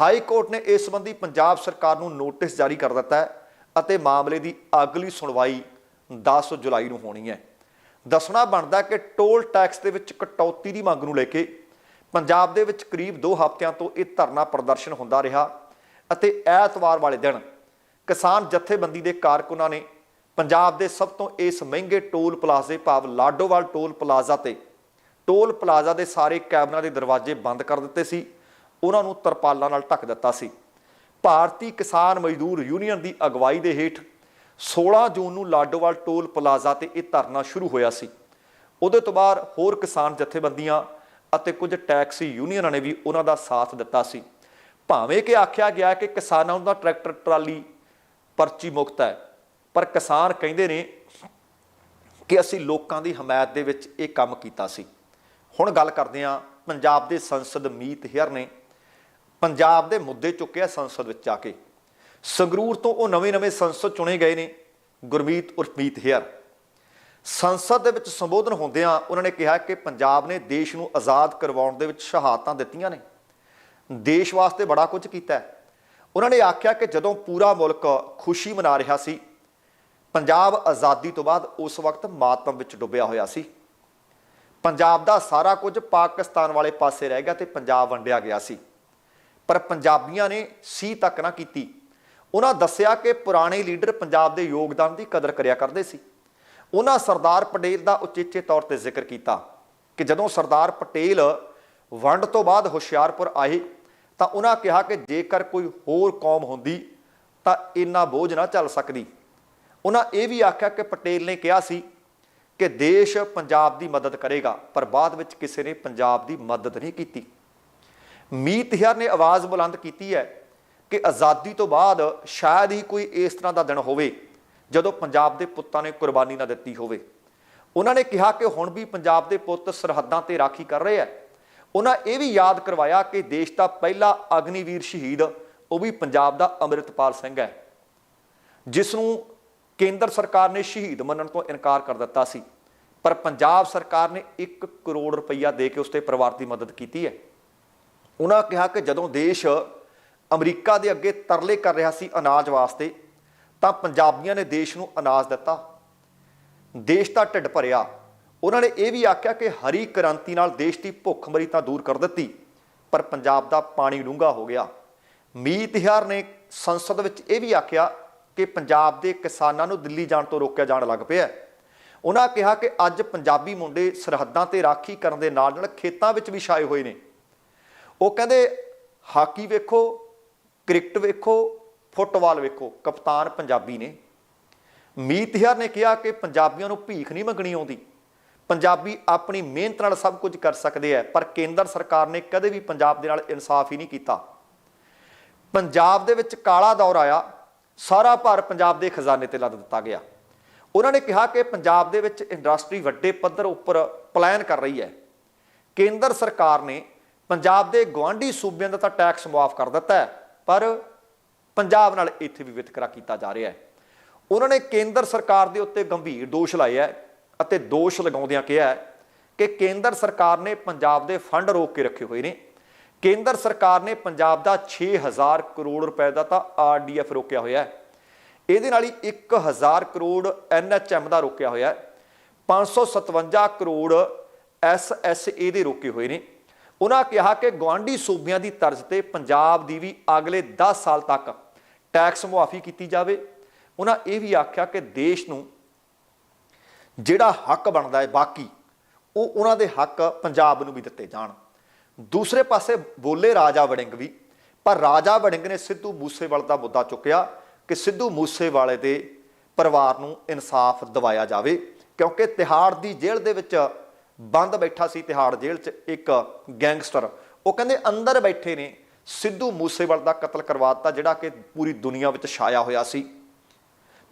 ਹਾਈ ਕੋਰਟ ਨੇ ਇਸ ਸੰਬੰਧੀ ਪੰਜਾਬ ਸਰਕਾਰ ਨੂੰ ਨੋਟਿਸ ਜਾਰੀ ਕਰ ਦਿੱਤਾ ਹੈ ਅਤੇ ਮਾਮਲੇ ਦੀ ਅਗਲੀ ਸੁਣਵਾਈ 10 ਜੁਲਾਈ ਨੂੰ ਹੋਣੀ ਹੈ। ਦੱਸਣਾ ਬਣਦਾ ਕਿ ਟੋਲ ਟੈਕਸ ਦੇ ਵਿੱਚ ਕਟੌਤੀ ਦੀ ਮੰਗ ਨੂੰ ਲੈ ਕੇ ਪੰਜਾਬ ਦੇ ਵਿੱਚ ਕਰੀਬ 2 ਹਫ਼ਤਿਆਂ ਤੋਂ ਇਹ ਧਰਨਾ ਪ੍ਰਦਰਸ਼ਨ ਹੁੰਦਾ ਰਿਹਾ ਅਤੇ ਐਤਵਾਰ ਵਾਲੇ ਦਿਨ ਕਿਸਾਨ ਜਥੇਬੰਦੀ ਦੇ ਕਾਰਕੁਨਾਂ ਨੇ ਪੰਜਾਬ ਦੇ ਸਭ ਤੋਂ ਇਸ ਮਹਿੰਗੇ ਟੋਲ ਪਲਾਜ਼ੇ ਭਾਵ ਲਾਡੋਵਾਲ ਟੋਲ ਪਲਾਜ਼ਾ ਤੇ ਟੋਲ ਪਲਾਜ਼ਾ ਦੇ ਸਾਰੇ ਕੈਬਨਾਂ ਦੇ ਦਰਵਾਜ਼ੇ ਬੰਦ ਕਰ ਦਿੱਤੇ ਸੀ। ਉਹਨਾਂ ਨੂੰ ਤਰਪਾਲਾਂ ਨਾਲ ਢੱਕ ਦਿੱਤਾ ਸੀ। ਭਾਰਤੀ ਕਿਸਾਨ ਮਜ਼ਦੂਰ ਯੂਨੀਅਨ ਦੀ ਅਗਵਾਈ ਦੇ ਹੇਠ 16 ਜੂਨ ਨੂੰ ਲਾਡੋਵਾਲ ਟੋਲ ਪਲਾਜ਼ਾ ਤੇ ਇਹ ਧਰਨਾ ਸ਼ੁਰੂ ਹੋਇਆ ਸੀ। ਉਹਦੇ ਤੋਂ ਬਾਅਦ ਹੋਰ ਕਿਸਾਨ ਜਥੇਬੰਦੀਆਂ ਅਤੇ ਕੁਝ ਟੈਕਸੀ ਯੂਨੀਅਨਾਂ ਨੇ ਵੀ ਉਹਨਾਂ ਦਾ ਸਾਥ ਦਿੱਤਾ ਸੀ। ਭਾਵੇਂ ਕਿ ਆਖਿਆ ਗਿਆ ਕਿ ਕਿਸਾਨਾਂ ਦਾ ਟਰੈਕਟਰ ਟਰਾਲੀ ਪਰਚੀ ਮੁਕਤ ਹੈ, ਪਰ ਕਿਸਾਨ ਕਹਿੰਦੇ ਨੇ ਕਿ ਅਸੀਂ ਲੋਕਾਂ ਦੀ ਹਮਾਇਤ ਦੇ ਵਿੱਚ ਇਹ ਕੰਮ ਕੀਤਾ ਸੀ। ਹੁਣ ਗੱਲ ਕਰਦੇ ਹਾਂ ਪੰਜਾਬ ਦੇ ਸੰਸਦ ਮੀਤ ਹੇਅਰ ਨੇ ਪੰਜਾਬ ਦੇ ਮੁੱਦੇ ਚੁੱਕੇ ਆ ਸੰਸਦ ਵਿੱਚ ਆ ਕੇ। ਸੰਗਰੂਰ ਤੋਂ ਉਹ ਨਵੇਂ-ਨਵੇਂ ਸੰਸਦ ਚੁਣੇ ਗਏ ਨੇ, ਗੁਰਮੀਤ ਉਰਮੀਤ ਹੇਅਰ। ਸੰਸਦ ਦੇ ਵਿੱਚ ਸੰਬੋਧਨ ਹੁੰਦਿਆਂ ਉਹਨਾਂ ਨੇ ਕਿਹਾ ਕਿ ਪੰਜਾਬ ਨੇ ਦੇਸ਼ ਨੂੰ ਆਜ਼ਾਦ ਕਰਵਾਉਣ ਦੇ ਵਿੱਚ ਸ਼ਹਾਦਤਾਂ ਦਿੱਤੀਆਂ ਨੇ। ਦੇਸ਼ ਵਾਸਤੇ ਬੜਾ ਕੁਝ ਕੀਤਾ ਹੈ। ਉਹਨਾਂ ਨੇ ਆਖਿਆ ਕਿ ਜਦੋਂ ਪੂਰਾ ਮੁਲਕ ਖੁਸ਼ੀ ਮਨਾ ਰਿਹਾ ਸੀ, ਪੰਜਾਬ ਆਜ਼ਾਦੀ ਤੋਂ ਬਾਅਦ ਉਸ ਵਕਤ ਮਾਤਮ ਵਿੱਚ ਡੁੱਬਿਆ ਹੋਇਆ ਸੀ। ਪੰਜਾਬ ਦਾ ਸਾਰਾ ਕੁਝ ਪਾਕਿਸਤਾਨ ਵਾਲੇ ਪਾਸੇ ਰਹਿ ਗਿਆ ਤੇ ਪੰਜਾਬ ਵੰਡਿਆ ਗਿਆ ਸੀ। ਪਰ ਪੰਜਾਬੀਆਂ ਨੇ ਸੀ ਤੱਕ ਨਾ ਕੀਤੀ। ਉਹਨਾਂ ਦੱਸਿਆ ਕਿ ਪੁਰਾਣੇ ਲੀਡਰ ਪੰਜਾਬ ਦੇ ਯੋਗਦਾਨ ਦੀ ਕਦਰ ਕਰਿਆ ਕਰਦੇ ਸੀ। ਉਹਨਾਂ ਸਰਦਾਰ ਪਟੇਲ ਦਾ ਉਚੇਚੇ ਤੌਰ ਤੇ ਜ਼ਿਕਰ ਕੀਤਾ ਕਿ ਜਦੋਂ ਸਰਦਾਰ ਪਟੇਲ ਵੰਡ ਤੋਂ ਬਾਅਦ ਹੁਸ਼ਿਆਰਪੁਰ ਆਏ, ਤਾਂ ਉਹਨਾਂ ਕਿਹਾ ਕਿ ਜੇਕਰ ਕੋਈ ਹੋਰ ਕੌਮ ਹੁੰਦੀ, ਤਾਂ ਇੰਨਾ ਬੋਝ ਨਾ ਚੱਲ ਸਕਦੀ। ਉਹਨਾਂ ਇਹ ਵੀ ਆਖਿਆ ਕਿ ਪਟੇਲ ਨੇ ਕਿਹਾ ਸੀ ਕਿ ਦੇਸ਼ ਪੰਜਾਬ ਦੀ ਮਦਦ ਕਰੇਗਾ, ਪਰ ਬਾਅਦ ਵਿੱਚ ਕਿਸੇ ਨੇ ਪੰਜਾਬ ਦੀ ਮਦਦ ਨਹੀਂ ਕੀਤੀ। ਮੀਤ ਹੇਅਰ ਨੇ ਆਵਾਜ਼ ਬੁਲੰਦ ਕੀਤੀ ਹੈ ਕਿ ਆਜ਼ਾਦੀ ਤੋਂ ਬਾਅਦ ਸ਼ਾਇਦ ਹੀ ਕੋਈ ਇਸ ਤਰ੍ਹਾਂ ਦਾ ਦਿਨ ਹੋਵੇ ਜਦੋਂ ਪੰਜਾਬ ਦੇ ਪੁੱਤਾਂ ਨੇ ਕੁਰਬਾਨੀ ਨਾ ਦਿੱਤੀ ਹੋਵੇ। ਉਹਨਾਂ ਨੇ ਕਿਹਾ ਕਿ ਹੁਣ ਵੀ ਪੰਜਾਬ ਦੇ ਪੁੱਤ ਸਰਹੱਦਾਂ ਤੇ ਰਾਖੀ ਕਰ ਰਹੇ ਆ ਉਹਨਾਂ ਇਹ ਵੀ ਯਾਦ ਕਰਵਾਇਆ ਕਿ ਦੇਸ਼ ਦਾ ਪਹਿਲਾ ਅਗਨੀਵੀਰ ਸ਼ਹੀਦ, ਉਹ ਵੀ ਪੰਜਾਬ ਦਾ ਅੰਮ੍ਰਿਤਪਾਲ ਸਿੰਘ ਹੈ। ਜਿਸ ਨੂੰ ਕੇਂਦਰ ਸਰਕਾਰ ਨੇ ਸ਼ਹੀਦ ਮੰਨਣ ਤੋਂ ਇਨਕਾਰ ਕਰ ਦਿੱਤਾ ਸੀ। ਪਰ ਪੰਜਾਬ ਸਰਕਾਰ ਨੇ 1 ਕਰੋੜ ਰੁਪਈਆ ਦੇ ਕੇ ਉਸ ਤੇ ਪਰਿਵਾਰ ਦੀ ਮਦਦ ਕੀਤੀ ਹੈ। ਉਹਨਾਂ ਕਿਹਾ ਕਿ ਜਦੋਂ ਦੇਸ਼ ਅਮਰੀਕਾ ਦੇ ਅੱਗੇ ਤਰਲੇ ਕਰ ਰਿਹਾ ਸੀ ਅਨਾਜ ਵਾਸਤੇ, ਤਾਂ ਪੰਜਾਬੀਆਂ ਨੇ ਦੇਸ਼ ਨੂੰ ਅਨਾਜ ਦਿੱਤਾ। ਦੇਸ਼ ਦਾ ਢਿੱਡ ਭਰਿਆ। ਉਹਨਾਂ ਨੇ ਇਹ ਵੀ ਆਖਿਆ ਕਿ ਹਰੀ ਕ੍ਰਾਂਤੀ ਨਾਲ ਦੇਸ਼ ਦੀ ਭੁੱਖਮਰੀ ਤਾਂ ਦੂਰ ਕਰ ਦਿੱਤੀ, ਪਰ ਪੰਜਾਬ ਦਾ ਪਾਣੀ ਡੂੰਘਾ ਹੋ ਗਿਆ। ਮੀਤ ਹਰ ਨੇ ਸੰਸਦ ਵਿੱਚ ਇਹ ਵੀ ਆਖਿਆ ਕਿ ਪੰਜਾਬ ਦੇ ਕਿਸਾਨਾਂ ਨੂੰ ਦਿੱਲੀ ਜਾਣ ਤੋਂ ਰੋਕਿਆ ਜਾਣ ਲੱਗ ਪਿਆ ਉਹਨਾਂ ਕਿਹਾ ਕਿ ਅੱਜ ਪੰਜਾਬੀ ਮੁੰਡੇ ਸਰਹੱਦਾਂ ਤੇ ਰਾਖੀ ਕਰਨ ਦੇ ਨਾਲ ਨਾਲ ਖੇਤਾਂ ਵਿੱਚ ਵੀ ਛਾਏ ਹੋਏ ਨੇ। ਉਹ ਕਹਿੰਦੇ ਹਾਕੀ ਵੇਖੋ, ਕ੍ਰਿਕਟ ਵੇਖੋ, ਫੁੱਟਬਾਲ ਵੇਖੋ, ਕਪਤਾਨ ਪੰਜਾਬੀ ਨੇ। ਮੀਤ ਹਰ ਨੇ ਕਿਹਾ ਕਿ ਪੰਜਾਬੀਆਂ ਨੂੰ ਭੀਖ ਨਹੀਂ ਮੰਗਣੀ ਆਉਂਦੀ। ਪੰਜਾਬੀ ਆਪਣੀ ਮਿਹਨਤ ਨਾਲ ਸਭ ਕੁਝ ਕਰ ਸਕਦੇ ਆ, ਪਰ ਕੇਂਦਰ ਸਰਕਾਰ ਨੇ ਕਦੇ ਵੀ ਪੰਜਾਬ ਦੇ ਨਾਲ ਇਨਸਾਫ ਹੀ ਨਹੀਂ ਕੀਤਾ। ਪੰਜਾਬ ਦੇ ਵਿੱਚ ਕਾਲਾ ਦੌਰ ਆਇਆ, ਸਾਰਾ ਭਾਰ ਪੰਜਾਬ ਦੇ ਖਜ਼ਾਨੇ ਤੇ ਲੱਦ ਦਿੱਤਾ ਗਿਆ। ਉਹਨਾਂ ਨੇ ਕਿਹਾ ਕਿ ਪੰਜਾਬ ਦੇ ਵਿੱਚ ਇੰਡਸਟਰੀ ਵੱਡੇ ਪੱਧਰ ਉੱਪਰ ਪਲਾਨ ਕਰ ਰਹੀ ਹੈ। ਕੇਂਦਰ ਸਰਕਾਰ ਨੇ ਪੰਜਾਬ ਦੇ ਗਵਾਂਢੀ ਸੂਬਿਆਂ ਦਾ ਤਾਂ ਟੈਕਸ ਮੁਆਫ ਕਰ ਦਿੱਤਾ ਪਰ ਪੰਜਾਬ ਨਾਲ ਇੱਥੇ ਵੀ ਵਿਤਕਰਾ ਕੀਤਾ ਜਾ ਰਿਹਾ ਹੈ। ਉਹਨਾਂ ਨੇ ਕੇਂਦਰ ਸਰਕਾਰ ਦੇ ਉੱਤੇ ਗੰਭੀਰ ਦੋਸ਼ ਲਾਏ ਹੈ ਅਤੇ ਦੋਸ਼ ਲਗਾਉਂਦਿਆਂ ਕਿਹਾ ਕਿ ਕੇਂਦਰ ਸਰਕਾਰ ਨੇ ਪੰਜਾਬ ਦੇ ਫੰਡ ਰੋਕ ਕੇ ਰੱਖੇ ਹੋਏ ਨੇ। ਕੇਂਦਰ ਸਰਕਾਰ ਨੇ ਪੰਜਾਬ ਦਾ 6000 ਕਰੋੜ ਰੁਪਏ ਦਾ ਤਾਂ ਆਰਡੀਐਫ ਰੋਕਿਆ ਹੋਇਆ ਹੈ। ਇਹਦੇ ਨਾਲ ਹੀ 1000 ਕਰੋੜ ਐਨਐਚਐਮ ਦਾ ਰੋਕਿਆ ਹੋਇਆ ਹੈ। 557 ਕਰੋੜ ਐਸਐਸਏ ਦੇ ਰੋਕੇ ਹੋਏ ਨੇ। ਉਹਨਾਂ ਕਿਹਾ ਕਿ ਗਵਾਂਢੀ ਸੂਬਿਆਂ ਦੀ ਤਰਜ਼ ਤੇ ਪੰਜਾਬ ਦੀ ਵੀ ਅਗਲੇ 10 ਸਾਲ ਤੱਕ ਟੈਕਸ ਮੁਆਫੀ ਕੀਤੀ ਜਾਵੇ। ਉਹਨਾਂ ਇਹ ਵੀ ਆਖਿਆ ਕਿ ਦੇਸ਼ ਨੂੰ ਜਿਹੜਾ ਹੱਕ ਬਣਦਾ ਹੈ ਬਾਕੀ, ਉਹ ਉਹਨਾਂ ਦੇ ਹੱਕ ਪੰਜਾਬ ਨੂੰ ਵੀ ਦਿੱਤੇ ਜਾਣ। ਦੂਸਰੇ ਪਾਸੇ ਬੋਲੇ ਰਾਜਾ ਵੜਿੰਗ ਵੀ, ਪਰ ਰਾਜਾ ਵੜਿੰਗ ਨੇ ਸਿੱਧੂ ਮੂਸੇਵਾਲੇ ਦਾ ਮੁੱਦਾ ਚੁੱਕਿਆ ਕਿ ਸਿੱਧੂ ਮੂਸੇਵਾਲੇ ਦੇ ਪਰਿਵਾਰ ਨੂੰ ਇਨਸਾਫ ਦਿਵਾਇਆ ਜਾਵੇ, ਕਿਉਂਕਿ ਤਿਹਾੜ ਦੀ ਜੇਲ੍ਹ ਦੇ ਵਿੱਚ ਬੰਦ ਬੈਠਾ ਸੀ ਤਿਹਾੜ ਜੇਲ੍ਹ 'ਚ ਇੱਕ ਗੈਂਗਸਟਰ। ਉਹ ਕਹਿੰਦੇ ਅੰਦਰ ਬੈਠੇ ਨੇ, ਸਿੱਧੂ ਮੂਸੇਵਾਲ ਦਾ ਕਤਲ ਕਰਵਾ ਦਿੱਤਾ, ਜਿਹੜਾ ਕਿ ਪੂਰੀ ਦੁਨੀਆ ਵਿੱਚ ਛਾਇਆ ਹੋਇਆ ਸੀ।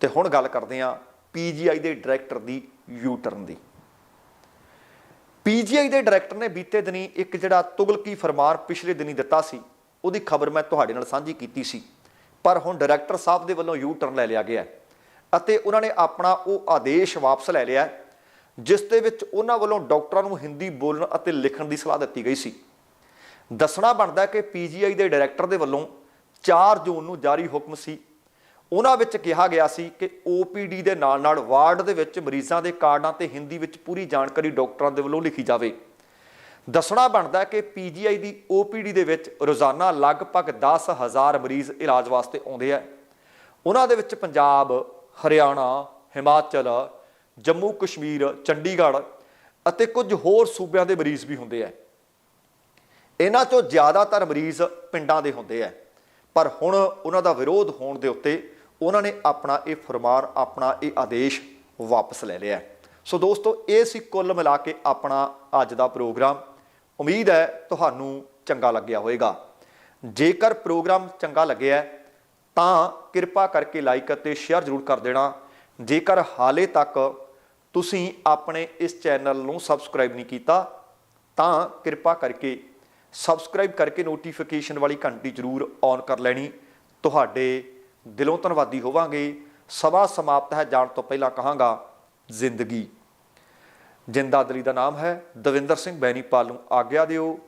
ਤੇ ਹੁਣ ਗੱਲ ਕਰਦੇ ਹਾਂ ਪੀਜੀਆਈ ਦੇ ਡਾਇਰੈਕਟਰ ਦੀ ਯੂ ਟਰਨ ਦੀ ਪੀਜੀਆਈ ਦੇ ਡਾਇਰੈਕਟਰ ਨੇ ਬੀਤੇ ਦਿਨੀ ਇੱਕ ਜਿਹੜਾ ਤੁਗਲਕੀ ਫਰਮਾਨ ਪਿਛਲੇ ਦਿਨੀ ਦਿੱਤਾ ਸੀ, ਉਹਦੀ ਖਬਰ ਮੈਂ ਤੁਹਾਡੇ ਨਾਲ ਸਾਂਝੀ ਕੀਤੀ ਸੀ। ਪਰ ਹੁਣ ਡਾਇਰੈਕਟਰ ਸਾਹਿਬ ਦੇ ਵੱਲੋਂ ਯੂ ਟਰਨ ਲੈ ਲਿਆ ਗਿਆ ਅਤੇ ਉਹਨਾਂ ਨੇ ਆਪਣਾ ਉਹ ਆਦੇਸ਼ ਵਾਪਸ ਲੈ ਲਿਆ ਜਿਸ ਦੇ ਵਿੱਚ ਉਹਨਾਂ ਵੱਲੋਂ ਡਾਕਟਰਾਂ ਨੂੰ ਹਿੰਦੀ ਬੋਲਣ ਅਤੇ ਲਿਖਣ ਦੀ ਸਲਾਹ ਦਿੱਤੀ ਗਈ ਸੀ। ਦੱਸਣਾ ਬਣਦਾ ਹੈ ਕਿ ਪੀਜੀਆਈ ਦੇ ਡਾਇਰੈਕਟਰ ਦੇ ਵੱਲੋਂ 4 ਜੂਨ ਨੂੰ ਜਾਰੀ ਹੁਕਮ ਸੀ। ਉਹਨਾਂ ਵਿੱਚ ਕਿਹਾ ਗਿਆ ਸੀ ਕਿ OPD ਦੇ ਨਾਲ ਨਾਲ ਵਾਰਡ ਦੇ ਵਿੱਚ ਮਰੀਜ਼ਾਂ ਦੇ ਕਾਰਡਾਂ ਤੇ ਹਿੰਦੀ ਵਿੱਚ ਪੂਰੀ ਜਾਣਕਾਰੀ ਡਾਕਟਰਾਂ ਦੇ ਵੱਲੋਂ ਲਿਖੀ ਜਾਵੇ। ਦੱਸਣਾ ਬਣਦਾ ਹੈ ਕਿ PGI ਦੀ OPD ਦੇ ਵਿੱਚ ਰੋਜ਼ਾਨਾ ਲਗਭਗ 10000 ਮਰੀਜ਼ ਇਲਾਜ ਵਾਸਤੇ ਆਉਂਦੇ ਆ। ਉਹਨਾਂ ਦੇ ਵਿੱਚ ਪੰਜਾਬ, ਹਰਿਆਣਾ, ਹਿਮਾਚਲ ਜੰਮੂ ਕਸ਼ਮੀਰ, ਚੰਡੀਗੜ੍ਹ ਅਤੇ ਕੁਝ ਹੋਰ ਸੂਬਿਆਂ ਦੇ ਮਰੀਜ਼ ਵੀ ਹੁੰਦੇ ਆ ਇਹਨਾਂ ਚੋਂ ਜ਼ਿਆਦਾਤਰ ਮਰੀਜ਼ ਪਿੰਡਾਂ ਦੇ ਹੁੰਦੇ ਆ ਪਰ ਹੁਣ ਉਹਨਾਂ ਦਾ ਵਿਰੋਧ ਹੋਣ ਦੇ ਉੱਤੇ ਉਹਨਾਂ ਨੇ ਆਪਣਾ ਇਹ ਫਰਮਾਨ, ਆਪਣਾ ਇਹ ਆਦੇਸ਼ ਵਾਪਸ ਲੈ ਲਿਆ ਸੋ ਦੋਸਤੋ, ਇਹ ਸੀ ਕੁੱਲ ਮਿਲਾ ਕੇ ਆਪਣਾ ਅੱਜ ਦਾ ਪ੍ਰੋਗਰਾਮ। ਉਮੀਦ ਹੈ ਤੁਹਾਨੂੰ ਚੰਗਾ ਲੱਗਿਆ ਹੋਵੇਗਾ। ਜੇਕਰ ਪ੍ਰੋਗਰਾਮ ਚੰਗਾ ਲੱਗਿਆ ਤਾਂ ਕਿਰਪਾ ਕਰਕੇ ਲਾਈਕ ਅਤੇ ਸ਼ੇਅਰ ਜ਼ਰੂਰ ਕਰ ਦੇਣਾ। ਜੇਕਰ ਹਾਲੇ ਤੱਕ ਤੁਸੀਂ ਆਪਣੇ ਇਸ ਚੈਨਲ ਨੂੰ ਸਬਸਕ੍ਰਾਈਬ ਨਹੀਂ ਕੀਤਾ, ਤਾਂ ਕਿਰਪਾ ਕਰਕੇ ਸਬਸਕ੍ਰਾਈਬ ਕਰਕੇ ਨੋਟੀਫਿਕੇਸ਼ਨ ਵਾਲੀ ਘੰਟੀ ਜ਼ਰੂਰ ਔਨ ਕਰ ਲੈਣੀ। ਤੁਹਾਡੇ ਦਿਲੋਂ ਧੰਨਵਾਦੀ ਹੋਵਾਂਗੇ। ਸਭਾ ਸਮਾਪਤ ਹੈ, ਜਾਣ ਤੋਂ ਪਹਿਲਾਂ ਕਹਾਂਗਾ, ਜ਼ਿੰਦਗੀ। ਜਿੰਦਾਦਲੀ ਦਾ ਨਾਮ ਹੈ, ਦਵਿੰਦਰ ਸਿੰਘ ਬੈਨੀਪਾਲ ਨੂੰ ਆਗਿਆ ਦਿਓ।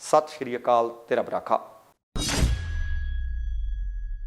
ਸਤਿ ਸ਼੍ਰੀ ਅਕਾਲ, ਤੇਰਾ ਬਰਾਖਾ।